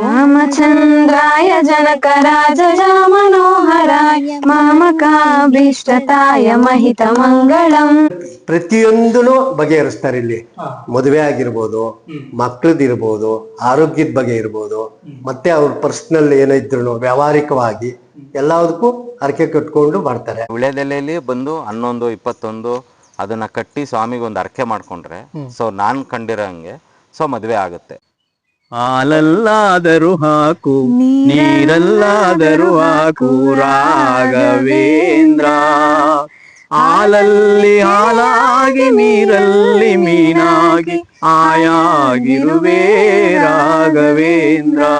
ರಾಮಚಂದ್ರಾಯ ಜನಕರಾಜ ಮನೋಹರಾಯ ಮಾಮಕಾಭೀಷ್ಟತಾಯ ಮಹಿತ ಮಂಗಳಂ. ಪ್ರತಿಯೊಂದೂ ಬಗೆಹರಿಸ್ತಾರೆ ಇಲ್ಲಿ ಮದುವೆ ಆಗಿರ್ಬೋದು ಮಕ್ಕಳದಿರ್ಬೋದು ಆರೋಗ್ಯದ ಬಗ್ಗೆ ಇರ್ಬೋದು ಮತ್ತೆ ಅವ್ರ ಪರ್ಸನಲ್ ಏನಿದ್ರು ವ್ಯಾವಹಾರಿಕವಾಗಿ ಎಲ್ಲದಕ್ಕೂ ಹರಕೆ ಕಟ್ಕೊಂಡು ಮಾಡ್ತಾರೆ. ವಿಳೆದೆಲೆಯಲ್ಲಿ ಬಂದು ಹನ್ನೊಂದು ಇಪ್ಪತ್ತೊಂದು ಅದನ್ನ ಕಟ್ಟಿ ಸ್ವಾಮಿಗೆ ಒಂದು ಹರಕೆ ಮಾಡ್ಕೊಂಡ್ರೆ ಸೊ ನಾನ್ ಕಂಡಿರಂಗೆ ಸೊ ಮದುವೆ ಆಗುತ್ತೆ. ಹಾಲಲ್ಲಾದರೂ ಹಾಕು ನೀರಲ್ಲಾದರೂ ಹಾಕು ರಾಘವೇಂದ್ರ. ಹಾಲಲ್ಲಿ ಹಾಲಾಗಿ ನೀರಲ್ಲಿ ಮೀನಾಗಿ ಆಯಾಗಿರುವೆ ರಾಘವೇಂದ್ರ.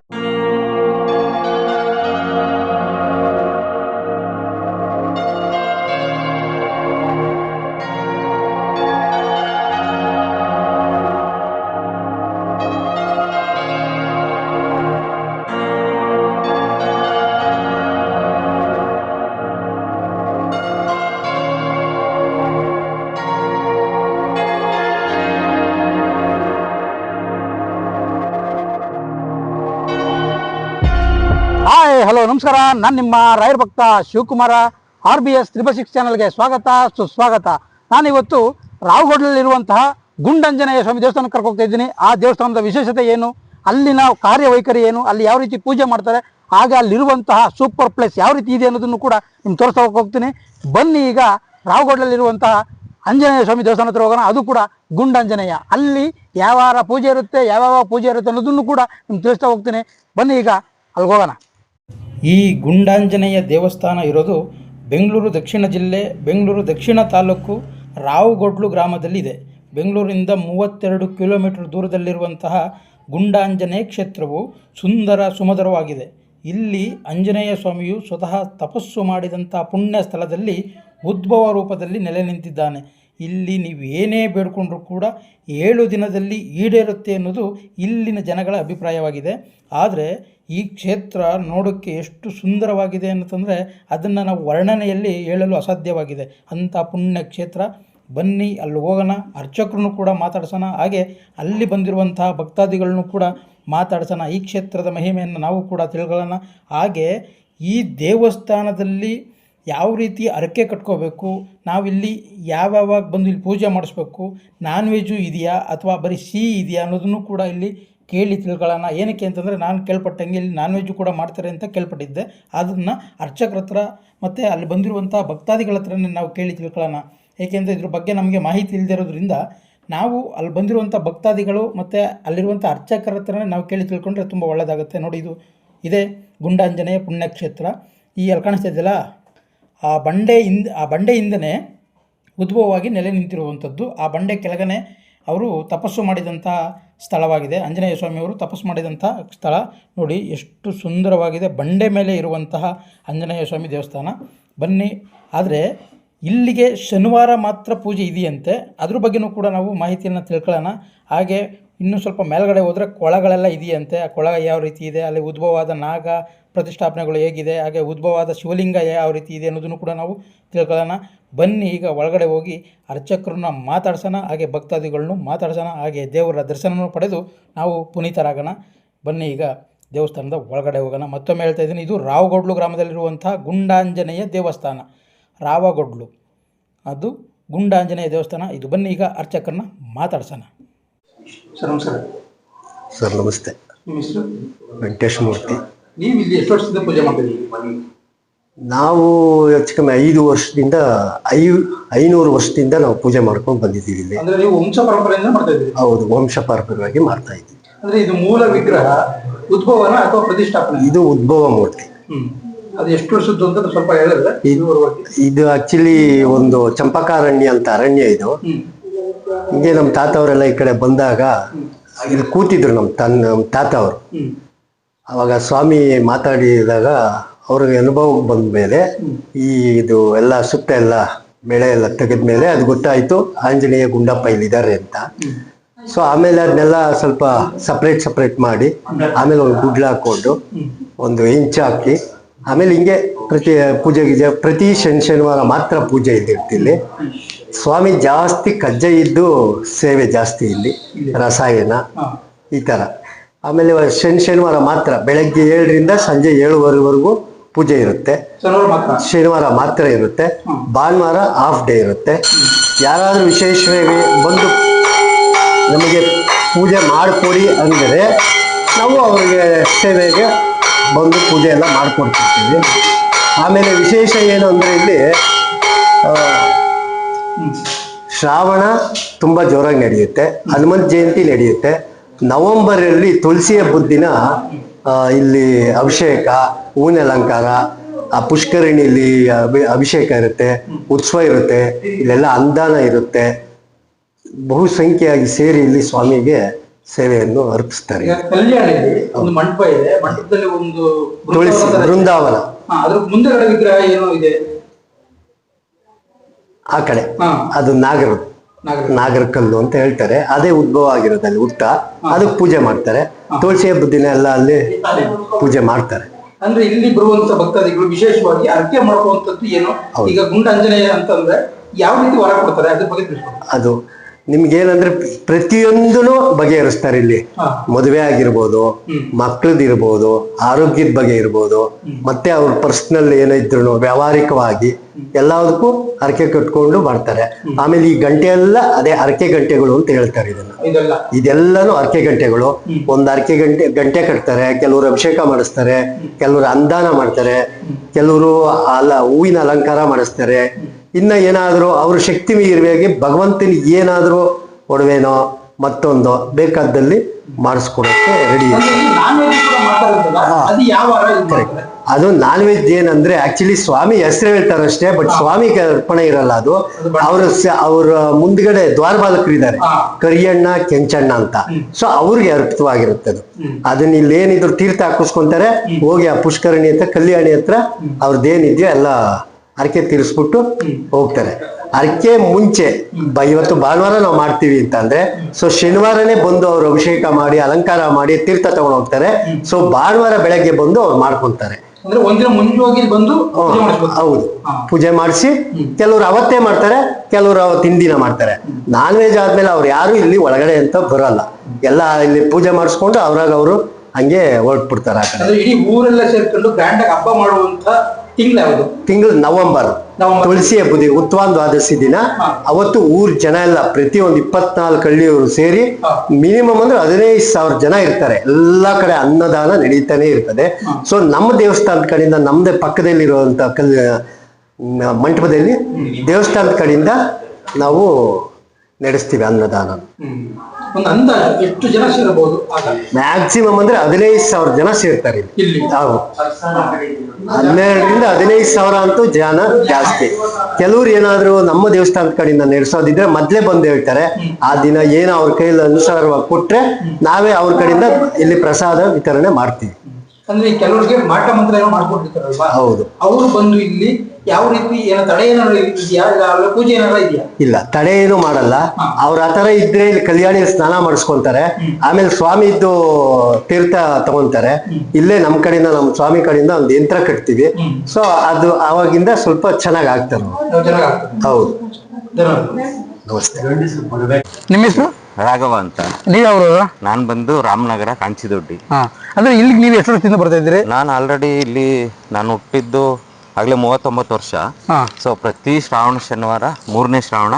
ಹಲೋ, ನಮಸ್ಕಾರ. ನಾನು ನಿಮ್ಮ ರಾಯರ್ ಭಕ್ತ Shivakumar. R B S triple six ಚಾನಲ್ಗೆ ಸ್ವಾಗತ, ಸುಸ್ವಾಗತ. ನಾನಿವತ್ತು ರಾವಗಢದಲ್ಲಿರುವಂತಹ ಗುಂಡಂಜನೇಯ ಸ್ವಾಮಿ ದೇವಸ್ಥಾನಕ್ಕೆ ಕರ್ಕೋಗ್ತಾ ಇದ್ದೀನಿ. ಆ ದೇವಸ್ಥಾನದ ವಿಶೇಷತೆ ಏನು? ಅಲ್ಲಿನ ಕಾರ್ಯವೈಖರಿ ಏನು? ಅಲ್ಲಿ ಯಾವ ರೀತಿ ಪೂಜೆ ಮಾಡ್ತಾರೆ? ಹಾಗೆ ಅಲ್ಲಿರುವಂತಹ ಸೂಪರ್ ಪ್ಲೇಸ್ ಯಾವ ರೀತಿ ಇದೆ ಅನ್ನೋದನ್ನು ಕೂಡ ನಿಮ್ಗೆ ತೋರಿಸ್ತಾ ಹೋಗ್ತೀನಿ. ಬನ್ನಿ ಈಗ ರಾವಗಢದಲ್ಲಿರುವಂತಹ ಆಂಜನೇಯ ಸ್ವಾಮಿ ದೇವಸ್ಥಾನ ಹತ್ರ ಹೋಗೋಣ. ಅದು ಕೂಡ ಗುಂಡಾಂಜನೇಯ. ಅಲ್ಲಿ ಯಾವ ಪೂಜೆ ಇರುತ್ತೆ, ಯಾವ್ಯಾವ ಪೂಜೆ ಇರುತ್ತೆ ಅನ್ನೋದನ್ನು ಕೂಡ ನಿಮ್ಗೆ ತಿಳಿಸ್ತಾ ಹೋಗ್ತೀನಿ. ಬನ್ನಿ ಈಗ ಅಲ್ಲಿಗೆ ಹೋಗೋಣ. ಈ ಗುಂಡಾಂಜನೇಯ ದೇವಸ್ಥಾನ ಇರೋದು ಬೆಂಗಳೂರು ದಕ್ಷಿಣ ಜಿಲ್ಲೆ, ಬೆಂಗಳೂರು ದಕ್ಷಿಣ ತಾಲೂಕು ರಾವುಗೊಡ್ಲು ಗ್ರಾಮದಲ್ಲಿದೆ. ಬೆಂಗಳೂರಿನಿಂದ ಮೂವತ್ತೆರಡು ಕಿಲೋಮೀಟರ್ ದೂರದಲ್ಲಿರುವಂತಹ ಗುಂಡಾಂಜನೇಯ ಕ್ಷೇತ್ರವು ಸುಂದರ ಸುಮಧುರವಾಗಿದೆ. ಇಲ್ಲಿ ಆಂಜನೇಯ ಸ್ವಾಮಿಯು ಸ್ವತಃ ತಪಸ್ಸು ಮಾಡಿದಂಥ ಪುಣ್ಯ ಸ್ಥಳದಲ್ಲಿ ಉದ್ಭವ ರೂಪದಲ್ಲಿ ನೆಲೆ ನಿಂತಿದ್ದಾನೆ. ಇಲ್ಲಿ ನೀವು ಏನೇ ಬೇಡ್ಕೊಂಡ್ರೂ ಕೂಡ ಏಳು ದಿನದಲ್ಲಿ ಈಡೇರುತ್ತೆ ಅನ್ನೋದು ಇಲ್ಲಿನ ಜನಗಳ ಅಭಿಪ್ರಾಯವಾಗಿದೆ. ಆದರೆ ಈ ಕ್ಷೇತ್ರ ನೋಡೋಕ್ಕೆ ಎಷ್ಟು ಸುಂದರವಾಗಿದೆ ಅಂತಂದರೆ ಅದನ್ನು ನಾವು ವರ್ಣನೆಯಲ್ಲಿ ಹೇಳಲು ಅಸಾಧ್ಯವಾಗಿದೆ. ಅಂಥ ಪುಣ್ಯ ಕ್ಷೇತ್ರ. ಬನ್ನಿ, ಅಲ್ಲಿ ಹೋಗೋಣ, ಅರ್ಚಕರನ್ನು ಕೂಡ ಮಾತಾಡ್ಸೋಣ. ಹಾಗೆ ಅಲ್ಲಿ ಬಂದಿರುವಂತಹ ಭಕ್ತಾದಿಗಳನ್ನು ಕೂಡ ಮಾತಾಡ್ಸೋಣ. ಈ ಕ್ಷೇತ್ರದ ಮಹಿಮೆಯನ್ನು ನಾವು ಕೂಡ ತಿಳ್ಕೊಳ್ಳೋಣ. ಹಾಗೆ ಈ ದೇವಸ್ಥಾನದಲ್ಲಿ ಯಾವ ರೀತಿ ಹರಕೆ ಕಟ್ಕೋಬೇಕು ನಾವಿಲ್ಲಿ ಯಾವ್ಯಾವಾಗ ಬಂದು ಇಲ್ಲಿ ಪೂಜೆ ಮಾಡಿಸ್ಬೇಕು ನಾನ್ ವೆಜ್ಜು ಇದೆಯಾ ಅಥವಾ ಬರೀ ಸಿಹಿ ಇದೆಯಾ ಅನ್ನೋದನ್ನು ಕೂಡ ಇಲ್ಲಿ ಕೇಳಿ ತಿಳ್ಕೊಳ್ಳೋಣ. ಏನಕ್ಕೆ ಅಂತಂದರೆ ನಾನು ಕೇಳ್ಪಟ್ಟಂಗೆ ಇಲ್ಲಿ ನಾನ್ ವೆಜ್ಜು ಕೂಡ ಮಾಡ್ತಾರೆ ಅಂತ ಕೇಳ್ಪಟ್ಟಿದ್ದೆ. ಅದನ್ನು ಅರ್ಚಕರ ಹತ್ರ ಮತ್ತು ಅಲ್ಲಿ ಬಂದಿರುವಂಥ ಭಕ್ತಾದಿಗಳ ಹತ್ರನೇ ನಾವು ಕೇಳಿ ತಿಳ್ಕೊಳ್ಳೋಣ. ಏಕೆಂದರೆ ಇದ್ರ ಬಗ್ಗೆ ನಮಗೆ ಮಾಹಿತಿ ಇಲ್ಲದಿರೋದ್ರಿಂದ ನಾವು ಅಲ್ಲಿ ಬಂದಿರುವಂಥ ಭಕ್ತಾದಿಗಳು ಮತ್ತು ಅಲ್ಲಿರುವಂಥ ಅರ್ಚಕರ ಹತ್ರನೇ ನಾವು ಕೇಳಿ ತಿಳ್ಕೊಂಡ್ರೆ ತುಂಬ ಒಳ್ಳೆಯದಾಗುತ್ತೆ ನೋಡಿ ಇದು, ಇದೇ ಗುಂಡಾಂಜನೇಯ ಪುಣ್ಯಕ್ಷೇತ್ರ. ಈ ಅಲ್ಲಿ ಕಾಣಿಸ್ತಾ ಇದೆಯಲ್ಲ? ಆ ಬಂಡೆ ಹಿಂದ ಆ ಬಂಡೆಯಿಂದನೇ ಉದ್ಭವವಾಗಿ ನೆಲೆ ನಿಂತಿರುವಂಥದ್ದು. ಆ ಬಂಡೆ ಕೆಳಗನೆ ಅವರು ತಪಸ್ಸು ಮಾಡಿದಂಥ ಸ್ಥಳವಾಗಿದೆ. ಆಂಜನೇಯ ಸ್ವಾಮಿಯವರು ತಪಸ್ಸು ಮಾಡಿದಂಥ ಸ್ಥಳ. ನೋಡಿ, ಎಷ್ಟು ಸುಂದರವಾಗಿದೆ. ಬಂಡೆ ಮೇಲೆ ಇರುವಂತಹ ಆಂಜನೇಯ ಸ್ವಾಮಿ ದೇವಸ್ಥಾನ. ಬನ್ನಿ. ಆದರೆ, ಇಲ್ಲಿಗೆ ಶನಿವಾರ ಮಾತ್ರ ಪೂಜೆ ಇದೆಯಂತೆ. ಅದ್ರ ಬಗ್ಗೆನೂ ಕೂಡ ನಾವು ಮಾಹಿತಿಯನ್ನು ತಿಳ್ಕೊಳ್ಳೋಣ. ಹಾಗೆ, ಇನ್ನೂ ಸ್ವಲ್ಪ ಮೇಲ್ಗಡೆ ಹೋದರೆ ಕೊಳಗಳೆಲ್ಲ ಇದೆಯಂತೆ. ಆ ಕೊಳ ಯಾವ ರೀತಿ ಇದೆ? ಅಲ್ಲಿ ಉದ್ಭವವಾದ ನಾಗ ಪ್ರತಿಷ್ಠಾಪನೆಗಳು ಹೇಗಿದೆ ಹಾಗೆ ಉದ್ಭವವಾದ ಶಿವಲಿಂಗ ಯಾವ ರೀತಿ ಇದೆ ಅನ್ನೋದನ್ನು ಕೂಡ ನಾವು ತಿಳ್ಕೊಳ್ಳೋಣ. ಬನ್ನಿ ಈಗ ಒಳಗಡೆ ಹೋಗಿ ಅರ್ಚಕರನ್ನ ಮಾತಾಡ್ಸೋಣ ಹಾಗೆ ಭಕ್ತಾದಿಗಳನ್ನು ಮಾತಾಡ್ಸೋಣ ಹಾಗೆ ದೇವರ ದರ್ಶನವನ್ನು ಪಡೆದು ನಾವು ಪುನೀತರಾಗೋಣ. ಬನ್ನಿ ಈಗ ದೇವಸ್ಥಾನದ ಒಳಗಡೆ ಹೋಗೋಣ. ಮತ್ತೊಮ್ಮೆ ಹೇಳ್ತಾ ಇದ್ದೀನಿ ಇದು ರಾವಗೊಡ್ಲು ಗ್ರಾಮದಲ್ಲಿರುವಂಥ ಗುಂಡಾಂಜನೇಯ ದೇವಸ್ಥಾನ. ರಾವಗೊಡ್ಲು ಅದು ಗುಂಡಾಂಜನೇಯ ದೇವಸ್ಥಾನ. ಇದು ಬನ್ನಿ ಈಗ ಅರ್ಚಕರನ್ನ ಮಾತಾಡ್ಸೋಣ. ಸರ್ ನಮಸ್ಕಾರ. ಸರ್ ನಮಸ್ತೆ. ನಿಮ್ಮ ಹೆಸರು? ವೆಂಕಟೇಶ್ ಮೂರ್ತಿ. ನೀವು ಇಲ್ಲಿ ಎಷ್ಟು ವರ್ಷದಿಂದ ಪೂಜೆ ನಾವು ಹೆಚ್ಚು ಕಮ್ಮಿ ಐದು ವರ್ಷದಿಂದ ಐ ಐನೂರು ವರ್ಷದಿಂದ ನಾವು ಪೂಜೆ ಮಾಡ್ಕೊಂಡು ಬಂದಿದ್ದೀವಿ ಇಲ್ಲಿ. ಅಂದ್ರೆ ನೀವು ವಂಶ ಪರಂಪರೆಯಿಂದ ಮಾಡ್ತಾ ಇದ್ದೀವಿ ಹೌದು ವಂಶ ಪರಂಪರೆಯಾಗಿ ಮಾಡ್ತಾ ಇದ್ದೀವಿ. ಅಂದ್ರೆ ಇದು ಮೂಲ ವಿಗ್ರಹ ಉದ್ಭವನ ಅಥವಾ ಪ್ರತಿಷ್ಠಾಪನೆ? ಇದು ಉದ್ಭವ ಮೂರ್ತಿ. ಅದು ಎಷ್ಟು ವರ್ಷದ್ದು ಅಂತ ಸ್ವಲ್ಪ ಹೇಳಿದ್ರೆ ಇದು ಆಕ್ಚುಲಿ ಒಂದು ಚಂಪಕಾರಣ್ಯ ಅಂತ ಅರಣ್ಯ ಇದು. ಹಿಂಗೆ ನಮ್ಮ ತಾತ ಅವರೆಲ್ಲ ಈ ಕಡೆ ಬಂದಾಗ ಇಲ್ಲಿ ಕೂತಿದ್ರು ನಮ್ಮ ತನ್ನ ತಾತವರು. ತಾತ ಅವರು ಅವಾಗ ಸ್ವಾಮಿ ಮಾತಾಡಿದಾಗ ಅವ್ರಿಗೆ ಅನುಭವಕ್ಕೆ ಬಂದ ಮೇಲೆ ಈ ಇದು ಎಲ್ಲ ಸುತ್ತ ಎಲ್ಲ ಬೆಳೆ ಎಲ್ಲ ತೆಗೆದ ಮೇಲೆ ಅದು ಗೊತ್ತಾಯಿತು, ಆಂಜನೇಯ ಗುಂಡಪ್ಪ ಇಲ್ಲಿದ್ದಾರೆ ಅಂತ. ಸೊ ಆಮೇಲೆ ಅದನ್ನೆಲ್ಲ ಸ್ವಲ್ಪ ಸಪ್ರೇಟ್ ಸಪ್ರೇಟ್ ಮಾಡಿ ಆಮೇಲೆ ಒಂದು ಗುಡ್ಲ ಹಾಕೊಂಡು ಒಂದು ಇಂಚ್ ಹಾಕಿ ಆಮೇಲೆ ಹಿಂಗೆ ಪ್ರತಿ ಪೂಜೆ ಗೀಜೆ, ಪ್ರತಿ ಶನಿ ಶನಿವಾರ ಮಾತ್ರ ಪೂಜೆ ಇದ್ದಿರ್ತಿಲ್ಲಿ ಸ್ವಾಮಿ ಜಾಸ್ತಿ ಕಜ್ಜೆ ಇದ್ದು ಸೇವೆ ಜಾಸ್ತಿ ಇಲ್ಲಿ, ರಸಾಯನ ಈ ಥರ. ಆಮೇಲೆ ಶನಿ ಶನಿವಾರ ಮಾತ್ರ ಬೆಳಗ್ಗೆ ಏಳರಿಂದ ಸಂಜೆ ಏಳುವರೆವರೆಗೂ ಪೂಜೆ ಇರುತ್ತೆ. ಶನಿವಾರ ಮಾತ್ರ? ಇರುತ್ತೆ. ಭಾನುವಾರ ಹಾಫ್ ಡೇ ಇರುತ್ತೆ. ಯಾರಾದರೂ ವಿಶೇಷವಾಗಿ ಬಂದು ನಮಗೆ ಪೂಜೆ ಮಾಡಿಕೊಡಿ ಅಂದರೆ ನಾವು ಅವರಿಗೆ ಸೇವೆಗೆ ಬಂದು ಪೂಜೆ ಎಲ್ಲ ಮಾಡಿಕೊಡ್ತಿರ್ತೀವಿ. ಆಮೇಲೆ ವಿಶೇಷ ಏನು ಅಂದರೆ ಇಲ್ಲಿ ಶ್ರಾವಣ ತುಂಬ ಜೋರಾಗಿ ನಡೆಯುತ್ತೆ. ಹನುಮಂತ ಜಯಂತಿ ನಡೆಯುತ್ತೆ. ನವೆಂಬರಲ್ಲಿ ತುಳಸಿ ಹಬ್ಬದ ದಿನ ಇಲ್ಲಿ ಅಭಿಷೇಕ ಹೂವಿನ ಅಲಂಕಾರ ಆ ಪುಷ್ಕರಣಿಯಲ್ಲಿ ಅಭಿ ಅಭಿಷೇಕ ಇರುತ್ತೆ ಉತ್ಸವ ಇರುತ್ತೆ ಇಲ್ಲೆಲ್ಲ ಅನುದಾನ ಇರುತ್ತೆ. ಬಹುಸಂಖ್ಯೆಯಾಗಿ ಸೇರಿ ಇಲ್ಲಿ ಸ್ವಾಮಿಗೆ ಸೇವೆಯನ್ನು ಅರ್ಪಿಸ್ತಾರೆ. ಒಂದು ಮಂಟಪ ಇದೆ ಮಂಟಪದಲ್ಲಿ ಒಂದು ತುಳಸಿ ಬೃಂದಾವನ ಮುಂದೆ ವಿಗ್ರಹ ಏನೋ ಇದೆ. ಆ ಕಡೆ. ಅದು ನಾಗರ ನಾಗರ ನಾಗರ ಕಲ್ಲು ಅಂತ ಹೇಳ್ತಾರೆ. ಅದೇ ಉದ್ಭವ ಆಗಿರೋದು ಅಲ್ಲಿ ಹುಟ್ಟ ಅದಕ್ಕೆ ಪೂಜೆ ಮಾಡ್ತಾರೆ. ತುಳಸಿ ಹಬ್ಬದ ದಿನ ಎಲ್ಲ ಅಲ್ಲಿ ಪೂಜೆ ಮಾಡ್ತಾರೆ. ಅಂದ್ರೆ ಇಲ್ಲಿ ಬರುವಂತ ಭಕ್ತಾದಿಗಳು ವಿಶೇಷವಾಗಿ ಅರ್ಕೆ ಮಾಡುವಂತದ್ದು ಏನು? ಈಗ ಗುಂಡ ಅಂಜನೇಯ ಅಂತಂದ್ರೆ ಯಾವ ರೀತಿ ವರ ಕೊಡ್ತಾರೆ? ಅದ್ರ ಬಗ್ಗೆ ಅದು ನಿಮ್ಗೇನಂದ್ರೆ ಪ್ರತಿಯೊಂದೂ ಬಗೆಹರಿಸ್ತಾರೆ ಇಲ್ಲಿ. ಮದುವೆ ಆಗಿರ್ಬೋದು ಮಕ್ಕಳದಿರ್ಬೋದು ಆರೋಗ್ಯದ ಬಗ್ಗೆ ಇರ್ಬೋದು ಮತ್ತೆ ಅವ್ರ ಪರ್ಸನಲ್ ಏನಿದ್ರು ವ್ಯಾವಹಾರಿಕವಾಗಿ ಎಲ್ಲದಕ್ಕೂ ಹರಕೆ ಕಟ್ಕೊಂಡು ಮಾಡ್ತಾರೆ. ಆಮೇಲೆ ಈ ಗಂಟೆ ಎಲ್ಲ ಅದೇ ಹರಕೆ ಗಂಟೆಗಳು ಅಂತ ಹೇಳ್ತಾರೆ ಇದನ್ನ. ಇದೆಲ್ಲಾನು ಹರಕೆ ಅರ್ಕೆ ಗಂಟೆಗಳು ಒಂದ್ ಅರ್ಕೆ ಗಂಟೆ ಗಂಟೆ ಕಟ್ತಾರೆ ಕೆಲವರು ಅಭಿಷೇಕ ಮಾಡಿಸ್ತಾರೆ ಕೆಲವರು ಅಂದಾನ ಮಾಡ್ತಾರೆ ಕೆಲವರು ಅಲ ಹೂವಿನ ಅಲಂಕಾರ ಮಾಡಿಸ್ತಾರೆ ಇನ್ನ ಏನಾದರೂ ಅವ್ರ ಶಕ್ತಿ ಮೀರಿಯಾಗಿ ಭಗವಂತನ ಏನಾದರೂ ಒಡವೆನೋ ಮತ್ತೊಂದು ಬೇಕಾದಲ್ಲಿ ಮಾಡಿಸ್ಕೊಡೋಕ್ಕೆ ರೆಡಿ ಅದು ನಾನ್ ವೆಜ್ ಏನಂದ್ರೆ ಆಕ್ಚುಲಿ ಸ್ವಾಮಿ ಹೆಸರು ಹೇಳ್ತಾರಷ್ಟೇ ಬಟ್ ಸ್ವಾಮಿಗೆ ಅರ್ಪಣೆ ಇರಲ್ಲ ಅದು. ಅವ್ರ ಅವ್ರ ಮುಂದ್ಗಡೆ ದ್ವಾರಪಾಲಕರು ಇದ್ದಾರೆ. ಕರಿಯಣ್ಣ ಕೆಂಚಣ್ಣ ಅಂತ. ಸೊ ಅವ್ರಿಗೆ ಅರ್ಪಿತವಾಗಿರುತ್ತೆ ಅದು. ಅದನ್ನ ಇಲ್ಲಿ ಏನಿದ್ರು ತೀರ್ಥ ಹಾಕಿಸ್ಕೊಂತಾರೆ ಹೋಗಿ ಆ ಪುಷ್ಕರಣಿ ಹತ್ರ ಕಲ್ಯಾಣಿ ಹತ್ರ ಅವ್ರದ್ದೇನಿದೆಯೋ ಎಲ್ಲ ಅರಕೆ ತೀರಿಸ್ಬಿಟ್ಟು ಹೋಗ್ತಾರೆ. ಅರಕೆ ಮುಂಚೆ ಬ- ಇವತ್ತು ಭಾನುವಾರ ನಾವು ಮಾಡ್ತೀವಿ ಅಂತ ಅಂದ್ರೆ ಸೊ ಶನಿವಾರನೇ ಬಂದು ಅವರು ಅಭಿಷೇಕ ಮಾಡಿ ಅಲಂಕಾರ ಮಾಡಿ ತೀರ್ಥ ತಗೊಂಡು ಹೋಗ್ತಾರೆ. ಸೊ ಭಾನುವಾರ ಬೆಳಗ್ಗೆ ಬಂದು ಅವ್ರು ಮಾಡ್ಕೊಂತಾರೆ. ಬಂದು ಹೌದು. ಪೂಜೆ ಮಾಡಿಸಿ ಕೆಲವರು ಅವತ್ತೇ ಮಾಡ್ತಾರೆ ಕೆಲವರು ಅವತ್ತು ಹಿಂದಿನ ಮಾಡ್ತಾರೆ. ನಾನ್ ವೆಜ್ ಆದ್ಮೇಲೆ ಅವ್ರು ಯಾರು ಇಲ್ಲಿ ಒಳಗಡೆ ಅಂತ ಬರಲ್ಲ. ಎಲ್ಲ ಇಲ್ಲಿ ಪೂಜೆ ಮಾಡಿಸ್ಕೊಂಡು ಅವ್ರಾಗ ಅವರು ಹಂಗೆ ಹೊರಟ್ಬಿಡ್ತಾರೆ ಆ ಕಡೆ. ಇಡೀ ಊರೆಲ್ಲ ಸೇರ್ಕೊಂಡು ಗ್ರ್ಯಾಂಡ್ ಆಗಿ ಹಬ್ಬ ಮಾಡುವಂತ ಯಾವುದು? ತಿಂಗಳು ನವೆಂಬರ್. ನವೆಂಬರ್. ತುಳಸಿ ಹಬ್ಬದ ಉತ್ವಾನ್ ದ್ವಾದಶಿ ದಿನ. ಅವತ್ತು ಊರ್ ಜನ ಎಲ್ಲ ಪ್ರತಿಯೊಂದು ಇಪ್ಪತ್ನಾಲ್ಕು ಹಳ್ಳಿಯವರು ಸೇರಿ ಮಿನಿಮಮ್ ಅಂದ್ರೆ ಹದಿನೈದು ಸಾವಿರ ಜನ ಇರ್ತಾರೆ. ಎಲ್ಲಾ ಕಡೆ ಅನ್ನದಾನ ನಡೀತಾನೆ ಇರ್ತದೆ. ಸೊ ನಮ್ಮ ದೇವಸ್ಥಾನದ ಕಡೆಯಿಂದ ನಮ್ದೇ ಪಕ್ಕದಲ್ಲಿರುವಂತ ಕಲ್ ಮಂಟಪದಲ್ಲಿ ದೇವಸ್ಥಾನದ ಕಡೆಯಿಂದ ನಾವು ನಡೆಸ್ತೀವಿ ಅನ್ನದಾನ. ಒಂದು ಅಂದಾಜು ಎಷ್ಟು ಜನ ಸೇರಬಹುದು? ಮ್ಯಾಕ್ಸಿಮಮ್ ಅಂದ್ರೆ ಹದಿನೈದು ಸಾವಿರ ಜನ ಸೇರ್ತಾರೆ ಇಲ್ಲಿ. ಹನ್ನೆರಡರಿಂದ ಹದಿನೈದು ಸಾವಿರ ಅಂತೂ ಜನ ಜಾಸ್ತಿ. ಕೆಲವ್ರು ಏನಾದ್ರು ನಮ್ಮ ದೇವಸ್ಥಾನದ ಕಡೆಯಿಂದ ನಡೆಸೋದಿದ್ರೆ ಮೊದ್ಲೇ ಬಂದು ಹೇಳ್ತಾರೆ ಆ ದಿನ ಏನೋ ಅವ್ರ ಕೈಯಲ್ಲಿ ಅನುಸಾರವಾಗಿ ಕೊಟ್ರೆ ನಾವೇ ಅವ್ರ ಕಡೆಯಿಂದ ಇಲ್ಲಿ ಪ್ರಸಾದ ವಿತರಣೆ ಮಾಡ್ತೀವಿ. ಅಂದ್ರೆ ಕೆಲವರಿಗೆ ಮಾಟ ಮಂತ್ರ ಏನೋ ಮಾಡ್ಕೊಂಡಿರ್ತಾರಲ್ವಾ ಹೌದು. ಅವರು ಬಂದು ಇಲ್ಲಿ ಯಾವ ರೀತಿ ಏನೋ ತಡೆ ಏನಾದ್ರು ಇದೆಯಾ ಇಲ್ಲ ಪೂಜೆ ಏನಾರ ಇದೆಯಾ? ಇಲ್ಲ ತಡೆ ಏನು ಮಾಡಲ್ಲ. ಅವ್ರ ಆ ತರ ಇದ್ರೆ ಇಲ್ಲಿ ಕಲ್ಯಾಣಿ ಸ್ನಾನ ಮಾಡಿಸ್ಕೊಂತಾರೆ. ಆಮೇಲೆ ಸ್ವಾಮಿದ್ದು ತೀರ್ಥ ತಗೊಂತಾರೆ. ಇಲ್ಲೇ ನಮ್ ಕಡೆಯಿಂದ ನಮ್ ಸ್ವಾಮಿ ಕಡೆಯಿಂದ ಒಂದು ಯಂತ್ರ ಕಟ್ತೀವಿ. ಸೊ ಅದು ಅವಾಗಿಂದ ಸ್ವಲ್ಪ ಚೆನ್ನಾಗಿ ಆಗ್ತಾರೆ ನಾವು ಚೆನ್ನಾಗಿ ಆಗ್ತದೆ. ಹೌದು. ನಮಸ್ತೆ. ನಿಮ್ಮ ಹೆಸರು? ರಾಘವ ಅಂತ. ನೀವು ಅವರು ನಾನು ಬಂದು ರಾಮನಗರ ಕಾಂಚಿದೊಡ್ಡಿ. ಹಾ. ಅಂದ್ರೆ ಇಲ್ಲಿಗೆ ನೀವು ಎಷ್ಟು ವರ್ಷದಿಂದ ಬರ್ತಾ ಇದ್ದೀರಿ? ನಾನು ಆಲ್ರೆಡಿ ಇಲ್ಲಿ ನಾನು ಹುಟ್ಟಿದ್ದು ಆಗಲೇ ಮೂವತ್ತೊಂಬತ್ತು ವರ್ಷ. ಹಾ. ಸೊ ಪ್ರತಿ ಶ್ರಾವಣ ಶನಿವಾರ ಮೂರನೇ ಶ್ರಾವಣ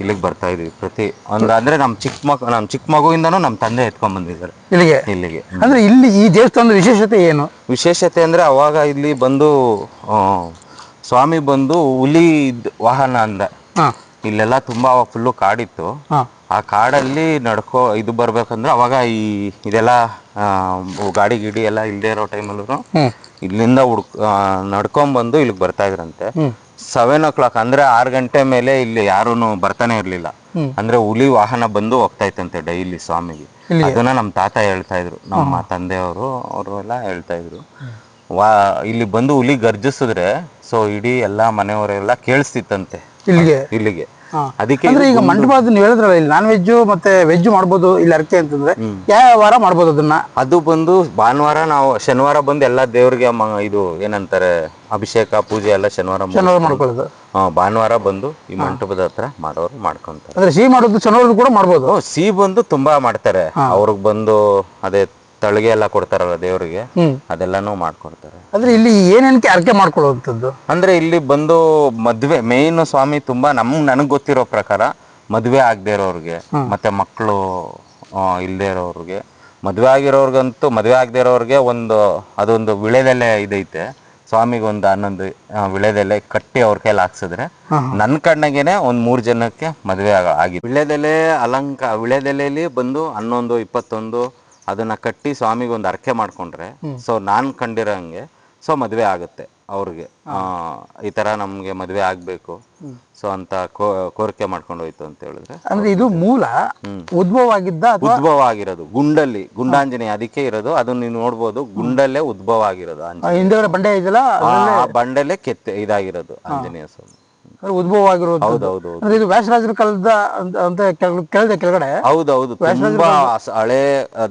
ಇಲ್ಲಿಗೆ ಬರ್ತಾ ಇದೀವಿ. ಪ್ರತಿ ಒಂದು ಅಂದ್ರೆ ನಮ್ಮ ಚಿಕ್ಕ ಮಗು ನಮ್ ಚಿಕ್ಕ ಮಗುವಿಂದನೂ ನಮ್ಮ ತಂದೆ ಎತ್ಕೊಂಡ್ ಬಂದಿದ್ದಾರೆ. ಇಲ್ಲಿಗೆ? ಇಲ್ಲಿಗೆ. ಅಂದ್ರೆ ಇಲ್ಲಿ ಈ ದೇವಸ್ಥಾನದ ವಿಶೇಷತೆ ಏನು? ವಿಶೇಷತೆ ಅಂದ್ರೆ ಅವಾಗ ಇಲ್ಲಿ ಬಂದು ಆ, ಸ್ವಾಮಿ ಬಂದು ಹುಲಿ ವಾಹನ ಅಂದ. ಹಾ. ಇಲ್ಲೆಲ್ಲ ತುಂಬಾ ಅವಾಗ ಫುಲ್ಲು ಕಾಡಿತ್ತು. ಆ ಕಾಡಲ್ಲಿ ನಡ್ಕೋ ಇದು ಬರ್ಬೇಕಂದ್ರೆ ಅವಾಗ ಈ ಇದೆಲ್ಲ ಆ, ಗಾಡಿ ಗಿಡಿ ಎಲ್ಲ ಇಲ್ಲದೆ ಇರೋ ಟೈಮಲ್ಲೂ ಇಲ್ಲಿಂದ ಹುಡ್ಕ್ ನಡ್ಕೊಂಬಂದು ಇಲ್ಲಿಗೆ ಬರ್ತಾ ಇದ್ರಂತೆ. ಸೆವೆನ್ ಓ ಕ್ಲಾಕ್ ಅಂದ್ರೆ ಆರು ಗಂಟೆ ಮೇಲೆ ಇಲ್ಲಿ ಯಾರೂ ಬರ್ತಾನೆ ಇರ್ಲಿಲ್ಲ. ಅಂದ್ರೆ ಹುಲಿ ವಾಹನ ಬಂದು ಹೋಗ್ತಾ ಇತ್ತಂತೆ ಡೈಲಿ ಸ್ವಾಮಿಗೆ. ಅದನ್ನ ನಮ್ಮ ತಾತ ಹೇಳ್ತಾ ಇದ್ರು. ನಮ್ಮ ತಂದೆಯವರು ಅವರು ಎಲ್ಲ ಹೇಳ್ತಾ ಇದ್ರು. ವಾ ಇಲ್ಲಿ ಬಂದು ಹುಲಿ ಗರ್ಜಿಸಿದ್ರೆ ಸೊ ಇಡೀ ಎಲ್ಲಾ ಮನೆಯವರೆಲ್ಲ ಕೇಳಿಸ್ತಿತ್ತಂತೆ. ಇಲ್ಲಿಗೆ? ಇಲ್ಲಿಗೆ. ಅದಕ್ಕೆ ಅಂದ್ರೆ ಈಗ ಮಂಟಪ ಅದು ನೀವು ಹೇಳಿದ್ರಲ್ಲ ಇಲ್ಲಿ ನಾನ್ ವೆಜ್ ಮತ್ತೆ ವೆಜ್ ಮಾಡ್ಬೋದು ಇಲ್ಲ ಅರ್ಕೆ ಅಂತಂದ್ರೆ ಯಾವ ವಾರ ಮಾಡ್ಬೋದು ಅದನ್ನ? ಅದು ಬಂದು ಭಾನುವಾರ ನಾವು ಶನಿವಾರ ಬಂದು ಎಲ್ಲಾ ದೇವ್ರಿಗೆ ಮ- ಇದು ಏನಂತಾರೆ ಅಭಿಷೇಕ ಪೂಜೆ ಎಲ್ಲ ಶನಿವಾರ ಮುಗಿಸ್ಕೊಂಡು, ಶನಿವಾರ ಮಾಡ್ಕೊಳ್ಳೋದು? ಆ, ಭಾನುವಾರ ಬಂದು ಈ ಮಂಟಪದ ಹತ್ರ ಮಾಡೋರು ಮಾಡ್ಕೊಂತಾರೆ. ಅಂದ್ರೆ ಸಿಹಿ ಮಾಡೋದು ಶನಿವಾರ ಕೂಡ ಮಾಡ್ಬೋದು? ಓ ಸಿಹಿ ಬಂದು ತುಂಬಾ ಮಾಡ್ತಾರೆ. ಅವ್ರಿಗೆ ಬಂದು ಅದೇ ತಳಿಗೆ ಎಲ್ಲ ಕೊಡ್ತಾರಲ್ಲ ದೇವರಿಗೆ ಅದೆಲ್ಲಾನು ಮಾಡ್ಕೊಡ್ತಾರೆ. ಅಂದ್ರೆ ಇಲ್ಲಿ ಏನೇನಕ್ಕೆ ಅರ್ಕೆ ಮಾಡ್ಕೊಳ್ಳುವಂಥದ್ದು? ಅಂದ್ರೆ ಇಲ್ಲಿ ಬಂದು ಮದ್ವೆ ಮೇನ್ ಸ್ವಾಮಿ ತುಂಬಾ ನಮ್ ನನಗ್ ಗೊತ್ತಿರೋ ಪ್ರಕಾರ ಮದ್ವೆ ಆಗದೆ ಇರೋರ್ಗೆ ಮತ್ತೆ ಮಕ್ಕಳು ಇಲ್ಲದೆ ಇರೋರ್ಗೆ ಮದ್ವೆ ಆಗಿರೋರ್ಗಂತೂ ಮದ್ವೆ ಆಗದೆ ಇರೋರ್ಗೆ ಒಂದು ಅದೊಂದು ವಿಳೆದೆಲೆ ಇದೈತೆ. ಸ್ವಾಮಿಗೆ ಒಂದು ಹನ್ನೊಂದು ವಿಳೆದೆಲೆ ಕಟ್ಟಿ ಅವ್ರ ಕೈಲಿ ಹಾಕ್ಸಿದ್ರೆ ನನ್ನ ಕಣ್ಣಗೇನೆ ಒಂದ್ ಮೂರ್ ಜನಕ್ಕೆ ಮದ್ವೆ ಆಗಿ ಆಗಿದೆ ವಿಳೆದೆಲೆ ಅಲಂಕಾರ ವಿಳೆದೆಲೆಯಲ್ಲಿ ಬಂದು ಹನ್ನೊಂದು ಇಪ್ಪತ್ತೊಂದು ಅದನ್ನ ಕಟ್ಟಿ ಸ್ವಾಮಿಗೆ ಒಂದು ಅರ್ಕೆ ಮಾಡ್ಕೊಂಡ್ರೆ ಸೊ ನಾನ್ ಕಂಡಿರಂಗೆ ಸೊ ಮದ್ವೆ ಆಗುತ್ತೆ ಅವ್ರಿಗೆ. ಆ, ಈ ತರ ನಮ್ಗೆ ಮದ್ವೆ ಆಗ್ಬೇಕು. ಸೊ ಅಂತ ಕೋರಿಕೆ ಮಾಡ್ಕೊಂಡು ಹೋಯ್ತು ಅಂತ ಹೇಳಿದ್ರೆ. ಅಂದ್ರೆ ಇದು ಮೂಲ ಉದ್ಭವ ಆಗಿದ್ದ ಉದ್ಭವ ಆಗಿರೋದು ಗುಂಡಲ್ಲಿ ಗುಂಡಾಂಜನೇಯ ಅದಕ್ಕೆ ಇರೋದು ಅದನ್ನ ನೀವು ನೋಡ್ಬೋದು ಗುಂಡಲ್ಲೇ ಉದ್ಭವ ಆಗಿರೋದು ಬಂಡೆ ಇದೆಯಲ್ಲ ಆ ಕೆತ್ತೆ ಇದಾಗಿರೋದು ಆಂಜನೇಯ ಸ್ವಾಮಿ. ಉದ್ಭವ ಆಗಿರೋದು ಹೌದೌದು ಅಂದ್ರೆ ಇದು ವ್ಯಾಸರಾಜರ ಕಾಲದ ಅಂತ- ಅಂತ ಕೆಳಗಡೆ ಹೌದೌದು ತುಂಬಾ ಸ- ಹಳೆ